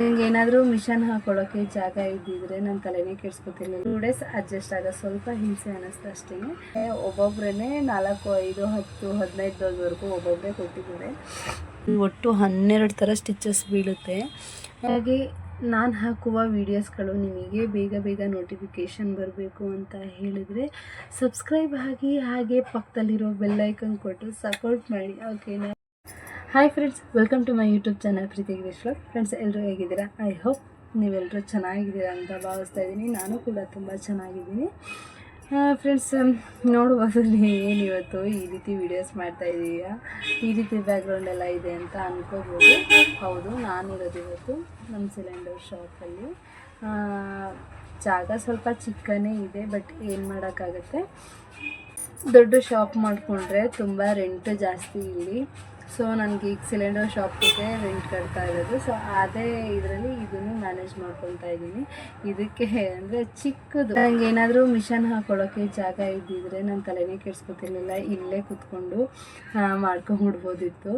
ನಂಗೆ ಏನಾದರೂ ಮಿಷನ್ ಹಾಕೊಳ್ಳೋಕೆ ಜಾಗ ಇದ್ದಿದ್ರೆ ನನ್ನ ತಲೆನೇ ಕೆಡ್ಸ್ಕೊತಿರ್ಲಿಲ್ಲ ಟೂ ಡೇಸ್ ಅಡ್ಜಸ್ಟ್ ಆಗ ಸ್ವಲ್ಪ ಹಿಂಸೆ ಅನ್ನಿಸ್ತು ಅಷ್ಟೇ. ಒಬ್ಬೊಬ್ಬರೇ ನಾಲ್ಕು, ಐದು, ಹತ್ತು ಹದಿನೈದು ಡೋಸ್ವರೆಗೂ ಒಬ್ಬೊಬ್ಬರೇ ಕೊಟ್ಟಿದ್ದಾರೆ. ಒಟ್ಟು ಹನ್ನೆರಡು ಥರ ಸ್ಟಿಚಸ್ ಬೀಳುತ್ತೆ. ಹಾಗಾಗಿ ನಾನು ಹಾಕುವ ವೀಡಿಯೋಸ್ಗಳು ನಿಮಗೆ ಬೇಗ ಬೇಗ ನೋಟಿಫಿಕೇಷನ್ ಬರಬೇಕು ಅಂತ ಹೇಳಿದರೆ ಸಬ್ಸ್ಕ್ರೈಬ್ ಆಗಿ ಹಾಗೆ ಪಕ್ಕದಲ್ಲಿರೋ ಬೆಲ್ಲೈಕನ್ ಕೊಟ್ಟು ಸಪೋರ್ಟ್ ಮಾಡಿ. ಓಕೆನಾ hi friends welcome to my YouTube channel Preethi Girish friends ಎಲ್ಲರೂ ಹೇಗಿದ್ದೀರಾ? ಐ ಹೋಪ್ ನೀವೆಲ್ಲರೂ ಚೆನ್ನಾಗಿದ್ದೀರಾ ಅಂತ ಭಾವಿಸ್ತಾ ಇದ್ದೀನಿ. ನಾನು ಕೂಡ ತುಂಬ ಚೆನ್ನಾಗಿದ್ದೀನಿ. ಫ್ರೆಂಡ್ಸ್ ನೋಡ್ಬೋದು ಏನು ಇವತ್ತು ಈ ರೀತಿ ವೀಡಿಯೋಸ್ ಮಾಡ್ತಾ ಇದ್ದೀಯಾ ಈ ರೀತಿ ಬ್ಯಾಕ್ಗ್ರೌಂಡ್ ಎಲ್ಲ ಇದೆ ಅಂತ ಅಂದ್ಕೋಬೋದು ಹೌದು, ನಾನಿರೋದು ಇವತ್ತು ನಮ್ಮ ಸಿಲಿಂಡರ್ ಶಾಪಲ್ಲಿ ಜಾಗ ಸ್ವಲ್ಪ ಚಿಕ್ಕನೇ ಇದೆ ಬಟ್ ಏನು ಮಾಡೋಕ್ಕಾಗತ್ತೆ? ದೊಡ್ಡ ಶಾಪ್ ಮಾಡಿಕೊಂಡ್ರೆ ತುಂಬ ರೆಂಟ್ ಜಾಸ್ತಿ ಇಲ್ಲಿ. ಸೊ ನನಗೆ ಈಗ ಸಿಲಿಂಡರ್ ಶಾಪಿಗೆ ರೆಂಟ್ ಕಟ್ತಾ ಇರೋದು. ಸೊ ಅದೇ ಇದರಲ್ಲಿ ಇದನ್ನು ಮ್ಯಾನೇಜ್ ಮಾಡ್ಕೊಳ್ತಾ ಇದ್ದೀನಿ. ಇದಕ್ಕೆ ಅಂದರೆ ಚಿಕ್ಕದು. ನನಗೆ ಏನಾದರೂ ಮಿಷನ್ ಹಾಕೊಳ್ಳೋಕ್ಕೆ ಜಾಗ ಇದ್ದಿದ್ರೆ ನನ್ನ ತಲೆನೇ ಕೆಡ್ಸ್ಕೊತಿರ್ಲಿಲ್ಲ. ಇಲ್ಲೇ ಕೂತ್ಕೊಂಡು ಮಾಡ್ಕೊಂಬಿಡ್ಬೋದಿತ್ತು.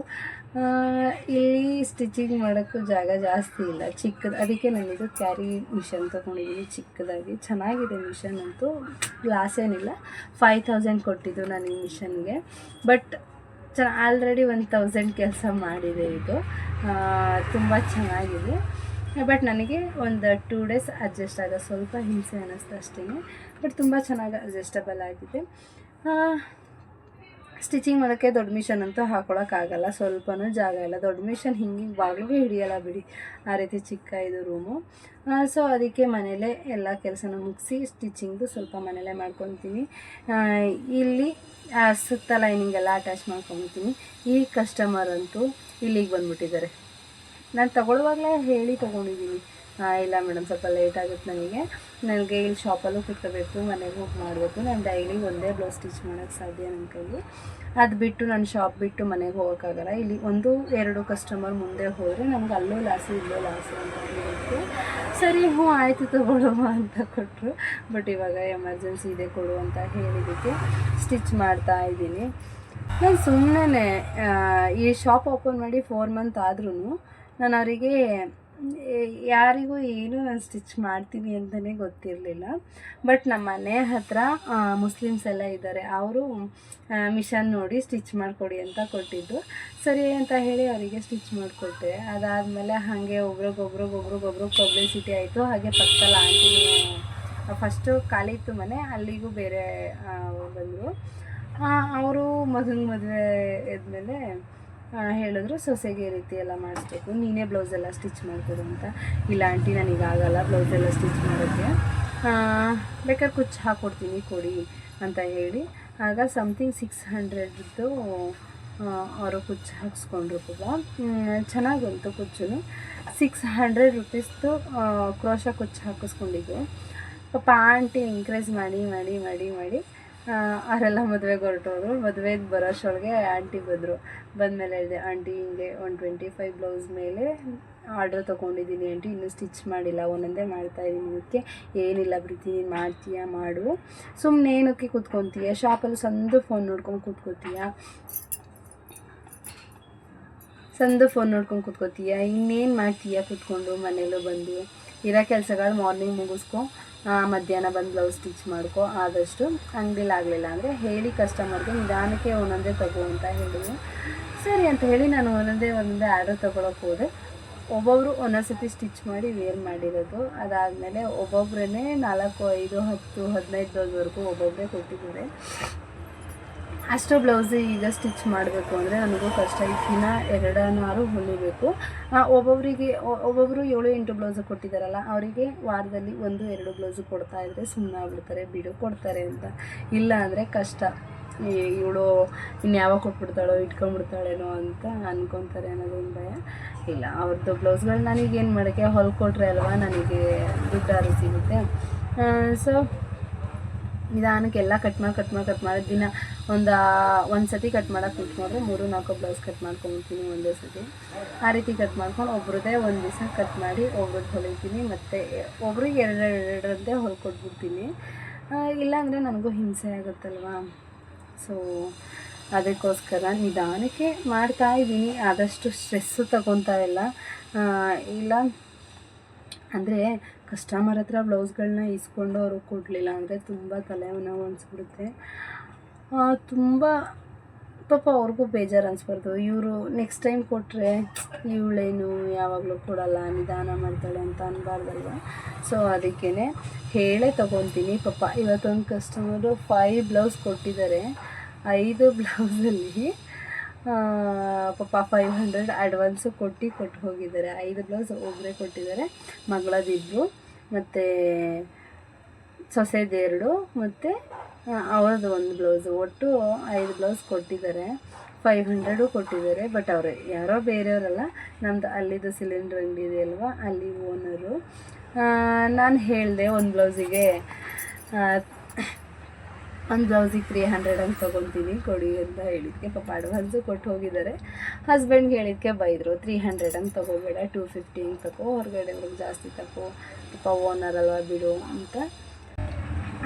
ಇಲ್ಲಿ ಸ್ಟಿಚಿಂಗ್ ಮಾಡೋಕ್ಕೂ ಜಾಗ ಜಾಸ್ತಿ ಇಲ್ಲ. ಚಿಕ್ಕದು, ಅದಕ್ಕೆ ನಾನಿದು ಕ್ಯಾರಿ ಮಿಷನ್ ತೊಗೊಂಡಿದ್ದೀನಿ ಚಿಕ್ಕದಾಗಿ. ಚೆನ್ನಾಗಿದೆ ಮಿಷನ್ ಅಂತೂ ಲಾಸ್ ಏನಿಲ್ಲ. ಫೈವ್ ತೌಸಂಡ್ ಕೊಟ್ಟಿದ್ದು ನಾನು ಈ ಮಿಷನ್ಗೆ ಬಟ್ ಚೆನ್ನ ಆಲ್ರೆಡಿ ಒನ್ ತೌಸಂಡ್ ಕೆಲಸ ಮಾಡಿದೆ ಇದು. ತುಂಬ ಚೆನ್ನಾಗಿದೆ. ಬಟ್ ನನಗೆ ಒಂದು ಟೂ ಡೇಸ್ ಅಡ್ಜಸ್ಟ್ ಆಗೋ ಸ್ವಲ್ಪ ಹಿಂಸೆ ಅನ್ನಿಸ್ತು ಅಷ್ಟೇ ಬಟ್ ತುಂಬ ಚೆನ್ನಾಗಿ ಅಡ್ಜಸ್ಟಬಲ್ ಆಗಿದೆ. ಸ್ಟಿಚಿಂಗ್ ಮಾಡೋಕ್ಕೆ ದೊಡ್ಡ ಮಿಷನ್ ಅಂತೂ ಹಾಕೊಳಕ್ಕಾಗಲ್ಲ ಸ್ವಲ್ಪನೂ ಜಾಗ ಇಲ್ಲ. ದೊಡ್ಡ ಮಿಷನ್ ಹಿಂಗೆ ಬಾಗಿಲಿಗೆ ಹಿಡಿಯಲ್ಲ ಬಿಡಿ. ಆ ರೀತಿ ಚಿಕ್ಕ ಇದು ರೂಮು ಸೊ ಅದಕ್ಕೆ ಮನೇಲೇ ಎಲ್ಲ ಕೆಲಸನ ಮುಗಿಸಿ ಸ್ಟಿಚಿಂಗ್ದು ಸ್ವಲ್ಪ ಮನೆಯಲ್ಲೇ ಮಾಡ್ಕೊತೀನಿ. ಇಲ್ಲಿ ಸುತ್ತ ಲೈನಿಂಗ್ ಎಲ್ಲ ಅಟ್ಯಾಚ್ ಮಾಡ್ಕೊತೀನಿ. ಈ ಕಸ್ಟಮರ್ ಅಂತೂ ಇಲ್ಲಿಗೆ ಬಂದುಬಿಟ್ಟಿದ್ದಾರೆ. ನಾನು ತಗೊಳ್ಳುವಾಗಲೇ ಹೇಳಿ ತೊಗೊಂಡಿದ್ದೀನಿ. ಇಲ್ಲ ಮೇಡಮ್ ಸ್ವಲ್ಪ ಲೇಟ್ ಆಗುತ್ತೆ ನನಗೆ. ನನಗೆ ಇಲ್ಲಿ ಶಾಪಲ್ಲೂ ಕೂತ್ಕೋಬೇಕು ಮನೆಗೆ ಹೋಗಿ ಮಾಡಬೇಕು. ನಾನು ಡೈಲಿ ಒಂದೇ ಬ್ಲೌಸ್ ಸ್ಟಿಚ್ ಮಾಡೋಕ್ಕೆ ಸಾಧ್ಯ ನನ್ನ ಕೈಲಿ ಅದು ಬಿಟ್ಟು ನಾನು ಶಾಪ್ ಬಿಟ್ಟು ಮನೆಗೆ ಹೋಗೋಕ್ಕಾಗಲ್ಲ. ಇಲ್ಲಿ ಒಂದು ಎರಡು ಕಸ್ಟಮರ್ ಮುಂದೆ ಹೋದರೆ ನಮ್ಗೆ ಅಲ್ಲೂ ಲಾಸು, ಇಲ್ಲೋ ಲಾಸು ಅಂತ ಹೇಳಿದ್ರು ಸರಿ, ಹ್ಞೂ, ಆಯಿತು ತಗೊಳ್ಳುವ ಅಂತ ಕೊಟ್ಟರು ಬಟ್ ಇವಾಗ ಎಮರ್ಜೆನ್ಸಿ ಇದೆ ಕೊಡು ಅಂತ ಹೇಳಿದ್ದಕ್ಕೆ ಸ್ಟಿಚ್ ಮಾಡ್ತಾ ಇದ್ದೀನಿ. ನಾನು ಸುಮ್ಮನೆ ಈ ಶಾಪ್ ಓಪನ್ ಮಾಡಿ ಫೋರ್ ಮಂತ್ ಆದ್ರೂ ನಾನು ಅವರಿಗೆ ಯಾರಿಗೂ ಏನು ನಾನು ಸ್ಟಿಚ್ ಮಾಡ್ತೀನಿ ಅಂತಲೇ ಗೊತ್ತಿರಲಿಲ್ಲ. ಬಟ್ ನಮ್ಮ ಮನೆ ಹತ್ರ ಮುಸ್ಲಿಮ್ಸ್ ಎಲ್ಲ ಇದ್ದಾರೆ. ಅವರು ಮಿಷನ್ ನೋಡಿ ಸ್ಟಿಚ್ ಮಾಡಿಕೊಡಿ ಅಂತ ಕೊಟ್ಟಿದ್ದು. ಸರಿ ಅಂತ ಹೇಳಿ ಅವರಿಗೆ ಸ್ಟಿಚ್ ಮಾಡಿಕೊಟ್ಟೆ. ಅದಾದಮೇಲೆ ಹಾಗೆ ಒಬ್ರಿಗೊಬ್ರಿಗೊಬ್ರಿಗೊಬ್ರು ಪಬ್ಲಿಸಿಟಿ ಆಯಿತು. ಹಾಗೆ ಪಕ್ಕದಲ್ಲಿ ಆಂಟಿ ಫಸ್ಟು ಖಾಲಿ ಇತ್ತು ಮನೆ. ಅಲ್ಲಿಗೂ ಬೇರೆ ಬಂದರು. ಅವರು ಮಗನ ಮದುವೆ ಆದಮೇಲೆ ಹೇಳಿದ್ರು, ಸೊಸೆಗೆ ಈ ರೀತಿ ಎಲ್ಲ ಮಾಡಿಸ್ಬೇಕು. ನೀನೇ ಬ್ಲೌಸ್ ಎಲ್ಲ ಸ್ಟಿಚ್ ಮಾಡ್ಕೊಡು ಅಂತ. ಇಲ್ಲ ಆಂಟಿ ನನಗಾಗಲ್ಲ ಬ್ಲೌಸ್ ಎಲ್ಲ ಸ್ಟಿಚ್ ಮಾಡೋಕ್ಕೆ. ಬೇಕಾದ್ರೆ ಕುಚ್ಚು ಹಾಕ್ಕೊಡ್ತೀನಿ ಕೊಡಿ ಅಂತ ಹೇಳಿ. ಆಗ ಸಮಥಿಂಗ್ ಸಿಕ್ಸ್ ಹಂಡ್ರೆಡ್ದು ಅವರು ಕುಚ್ಚು ಹಾಕ್ಸ್ಕೊಂಡ್ರು ಕೂಡ. ಚೆನ್ನಾಗಿ ಬಂತು ಕುಚ್ಚು. ಸಿಕ್ಸ್ ಹಂಡ್ರೆಡ್ ರುಪೀಸ್ದು ಕ್ರೋಶ ಕುಚ್ಚು ಹಾಕಿಸ್ಕೊಂಡಿದ್ದೆ. ಪಾಪ ಆಂಟಿ ಎಂಕ್ರೇಜ್ ಮಾಡಿ ಮಾಡಿ ಮಾಡಿ ಮಾಡಿ ಅವರೆಲ್ಲ ಮದುವೆಗೆ ಹೊರಟೋರು ಮದುವೆಗೆ ಬರೋಷ್ಟೊಳಗೆ ಆಂಟಿ ಬಂದರು. ಬಂದಮೇಲೆ ಹೇಳಿದೆ ಆಂಟಿ, ಹಿಂಗೆ ಒನ್ ಟ್ವೆಂಟಿ ಫೈವ್ ಬ್ಲೌಸ್ ಮೇಲೆ ಆರ್ಡ್ರ್ ತೊಗೊಂಡಿದ್ದೀನಿ ಆಂಟಿ, ಇನ್ನೂ ಸ್ಟಿಚ್ ಮಾಡಿಲ್ಲ ಒಂದೊಂದೇ ಮಾಡ್ತಾ ಇದ್ದೀನಿ ಇದಕ್ಕೆ. ಏನಿಲ್ಲ ಪ್ರೀತಿ, ನೀನು ಮಾಡ್ತೀಯಾ? ಮಾಡು. ಸುಮ್ಮನೆ ಏನಕ್ಕೆ ಕೂತ್ಕೊತೀಯ? ಶಾಪಲ್ಲಿ ಸಂದು ಫೋನ್ ನೋಡ್ಕೊಂಡು ಕೂತ್ಕೋತೀಯ? ಸಂದು ಫೋನ್ ನೋಡ್ಕೊಂಡು ಕೂತ್ಕೋತೀಯ? ಇನ್ನೇನು ಮಾಡ್ತೀಯ ಕೂತ್ಕೊಂಡು ಮನೇಲೂ ಬಂದು? ಇರೋ ಕೆಲಸಗಳು ಮಾರ್ನಿಂಗ್ ಮುಗಿಸ್ಕೊ. ಮಧ್ಯಾಹ್ನ ಬಂದು ಬ್ಲೌಸ್ ಸ್ಟಿಚ್ ಮಾಡ್ಕೊ, ಆದಷ್ಟು ಅಂಗಡಿಲಿ ಆಗಲಿಲ್ಲ ಅಂದರೆ ಹೇಳಿ ಕಸ್ಟಮರ್ಗೆ ನಿಧಾನಕ್ಕೆ ಒಂದೊಂದೇ ತಗೋ ಅಂತ ಹೇಳಿದ್ರು. ಸರಿ ಅಂತ ಹೇಳಿ ನಾನು ಒಂದೊಂದೇ ಒಂದೊಂದೇ ಆರ್ಡರ್ ತೊಗೊಳಕ್ಕೆ ಹೋದೆ. ಒಬ್ಬೊಬ್ಬರು ಒಂದೊಂದು ಸತಿ ಸ್ಟಿಚ್ ಮಾಡಿ ವೇರ್ ಮಾಡಿರೋದು. ಅದಾದಮೇಲೆ ಒಬ್ಬೊಬ್ಬರೇ ನಾಲ್ಕು, ಐದು, ಹತ್ತು ಹದಿನೈದು ಡೋಸ್ವರೆಗೂ ಒಬ್ಬೊಬ್ಬರೇ ಕೊಟ್ಟಿದ್ದಾರೆ. ಅಷ್ಟು ಬ್ಲೌಸ್ ಈಗ ಸ್ಟಿಚ್ ಮಾಡಬೇಕು ಅಂದರೆ ನನಗೂ ಕಷ್ಟ. ದಿನ ಎರಡನಾರು ಹೊಲಿಬೇಕು. ಒಬ್ಬೊಬ್ಬರಿಗೆ ಒಬ್ಬೊಬ್ಬರು ಏಳು ಎಂಟು ಬ್ಲೌಸು ಕೊಟ್ಟಿದ್ದಾರಲ್ಲ, ಅವರಿಗೆ ವಾರದಲ್ಲಿ ಒಂದು, ಎರಡು ಬ್ಲೌಸು ಕೊಡ್ತಾ ಇದ್ದರೆ ಸುಮ್ಮನೆ ಆಗ್ಬಿಡ್ತಾರೆ ಬಿಡು, ಕೊಡ್ತಾರೆ ಅಂತ. ಇಲ್ಲ ಅಂದರೆ ಕಷ್ಟ. ಇವಳು ಇನ್ಯಾವಾಗ ಕೊಟ್ಬಿಡ್ತಾಳೋ, ಇಟ್ಕೊಂಡ್ಬಿಡ್ತಾಳೇನೋ ಅಂತ ಅನ್ಕೊತಾರೆ ಅನ್ನೋದೊಂದು ಭಯ. ಇಲ್ಲ ಅವ್ರದ್ದು ಬ್ಲೌಸ್ಗಳು ನನಗೇನು ಮಾಡೋಕ್ಕೆ? ಹೊಲ್ಕೊಟ್ರೆ ಅಲ್ವಾ ನನಗೆ ದುಡ್ಡಾರು ಸಿಗುತ್ತೆ. ಸೊ ನಿಧಾನಕ್ಕೆ ಎಲ್ಲ ಕಟ್ ಮಾಡಿ ಕಟ್ ಮಾಡಿ ಕಟ್ ಮಾಡಿ. ದಿನ ಒಂದು ಒಂದು ಸತಿ ಕಟ್ ಮಾಡೋಕೆ ಕುತ್ಕೊಂಡ್ರೆ ಮೂರು, ನಾಲ್ಕು ಬ್ಲೌಸ್ ಕಟ್ ಮಾಡ್ಕೊಂಬಿಡ್ತೀನಿ ಒಂದೇ ಸತಿ. ಆ ರೀತಿ ಕಟ್ ಮಾಡ್ಕೊಂಡು ಒಬ್ರದ್ದೇ ಒಂದು ದಿವಸ ಕಟ್ ಮಾಡಿ ಒಬ್ರದ್ದು ಹೊಲಿತೀನಿ, ಮತ್ತು ಒಬ್ರಿಗೆ ಎರಡು ಎರಡರಂತೆ ಹೊಲ್ಕೊಟ್ಬಿಡ್ತೀನಿ ಇಲ್ಲಾಂದರೆ ನನಗೂ ಹಿಂಸೆ ಆಗುತ್ತಲ್ವಾ? ಸೊ ಅದಕ್ಕೋಸ್ಕರ ನಿಧಾನಕ್ಕೆ ಮಾಡ್ತಾ ಇದ್ದೀನಿ. ಆದಷ್ಟು ಸ್ಟ್ರೆಸ್ಸು ತಗೊತಾ ಇಲ್ಲ. ಇಲ್ಲ ಅಂದರೆ ಕಸ್ಟಮರ್ ಹತ್ರ ಬ್ಲೌಸ್ಗಳನ್ನ ಇಸ್ಕೊಂಡು ಅವರು ಕೊಡಲಿಲ್ಲ ಅಂದರೆ ತುಂಬ ತಲೆ ನೋವು ಅನಿಸ್ಬಿಡುತ್ತೆ. ತುಂಬ, ಪಾಪ ಅವ್ರಿಗೂ ಬೇಜಾರು ಅನಿಸ್ಬಾರ್ದು. ಇವರು ನೆಕ್ಸ್ಟ್ ಟೈಮ್ ಕೊಟ್ಟರೆ ಇವಳೇನು ಯಾವಾಗಲೂ ಕೊಡಲ್ಲ, ನಿಧಾನ ಮಾಡ್ತಾಳೆ ಅಂತ ಅನ್ಬಾರ್ದಲ್ವ? ಸೊ ಅದಕ್ಕೇ ಹೇಳೇ ತೊಗೊತೀನಿ. ಪಾಪ ಇವತ್ತೊಂದು ಕಸ್ಟಮರು ಫೈವ್ ಬ್ಲೌಸ್ ಕೊಟ್ಟಿದ್ದಾರೆ. ಐದು ಬ್ಲೌಸಲ್ಲಿ ಪಾಪ ಫೈವ್ ಹಂಡ್ರೆಡ್ ಅಡ್ವಾನ್ಸು ಕೊಟ್ಟು ಕೊಟ್ಟು ಹೋಗಿದ್ದಾರೆ. ಐದು ಬ್ಲೌಸ್ ಒಬ್ಬರೇ ಕೊಟ್ಟಿದ್ದಾರೆ. ಮಗಳದಿಬ್ಬರು ಮತ್ತು ಸೊಸೆದೆರಡು ಮತ್ತು ಅವ್ರದ್ದು ಒಂದು ಬ್ಲೌಸು. ಒಟ್ಟು ಐದು ಬ್ಲೌಸ್ ಕೊಟ್ಟಿದ್ದಾರೆ. ಫೈವ್ ಹಂಡ್ರೆಡು ಕೊಟ್ಟಿದ್ದಾರೆ. ಬಟ್ ಅವರು ಯಾರೋ ಬೇರೆಯವರಲ್ಲ ನಮ್ಮದು ಅಲ್ಲಿದ್ದು ಸಿಲಿಂಡ್ರ್ ಅಂಗಡಿ ಇದೆ ಅಲ್ವಾ, ಅಲ್ಲಿ ಓನರು. ನಾನು ಹೇಳಿದೆ ಒಂದು ಬ್ಲೌಸಿಗೆ ಒಂದು ಬ್ಲೌಸಿಗೆ ತ್ರೀ ಹಂಡ್ರೆಡ್ ಅಂತ ತೊಗೊತೀನಿ, ಕೊಡಿ ಅಂತ ಹೇಳಿದ್ಕೆ. ಪಾಪ ಅಡ್ವಾನ್ಸು ಕೊಟ್ಟು ಹೋಗಿದ್ದಾರೆ. ಹಸ್ಬೆಂಡ್ಗೆ ಹೇಳಿದ್ಕೆ ಬೈದರು ತ್ರೀ ಹಂಡ್ರೆಡ್ ಅಂತ ತೊಗೋಬೇಡ ಟೂ ಫಿಫ್ಟಿ ಅಂತ ತಗೋ ಹೊರಗಡೆ ಅವ್ರಿಗೆ ಜಾಸ್ತಿ ತಗೋ ಪಾಪ ಓನರ್ ಅಲ್ವಾ ಬಿಡು ಅಂತ.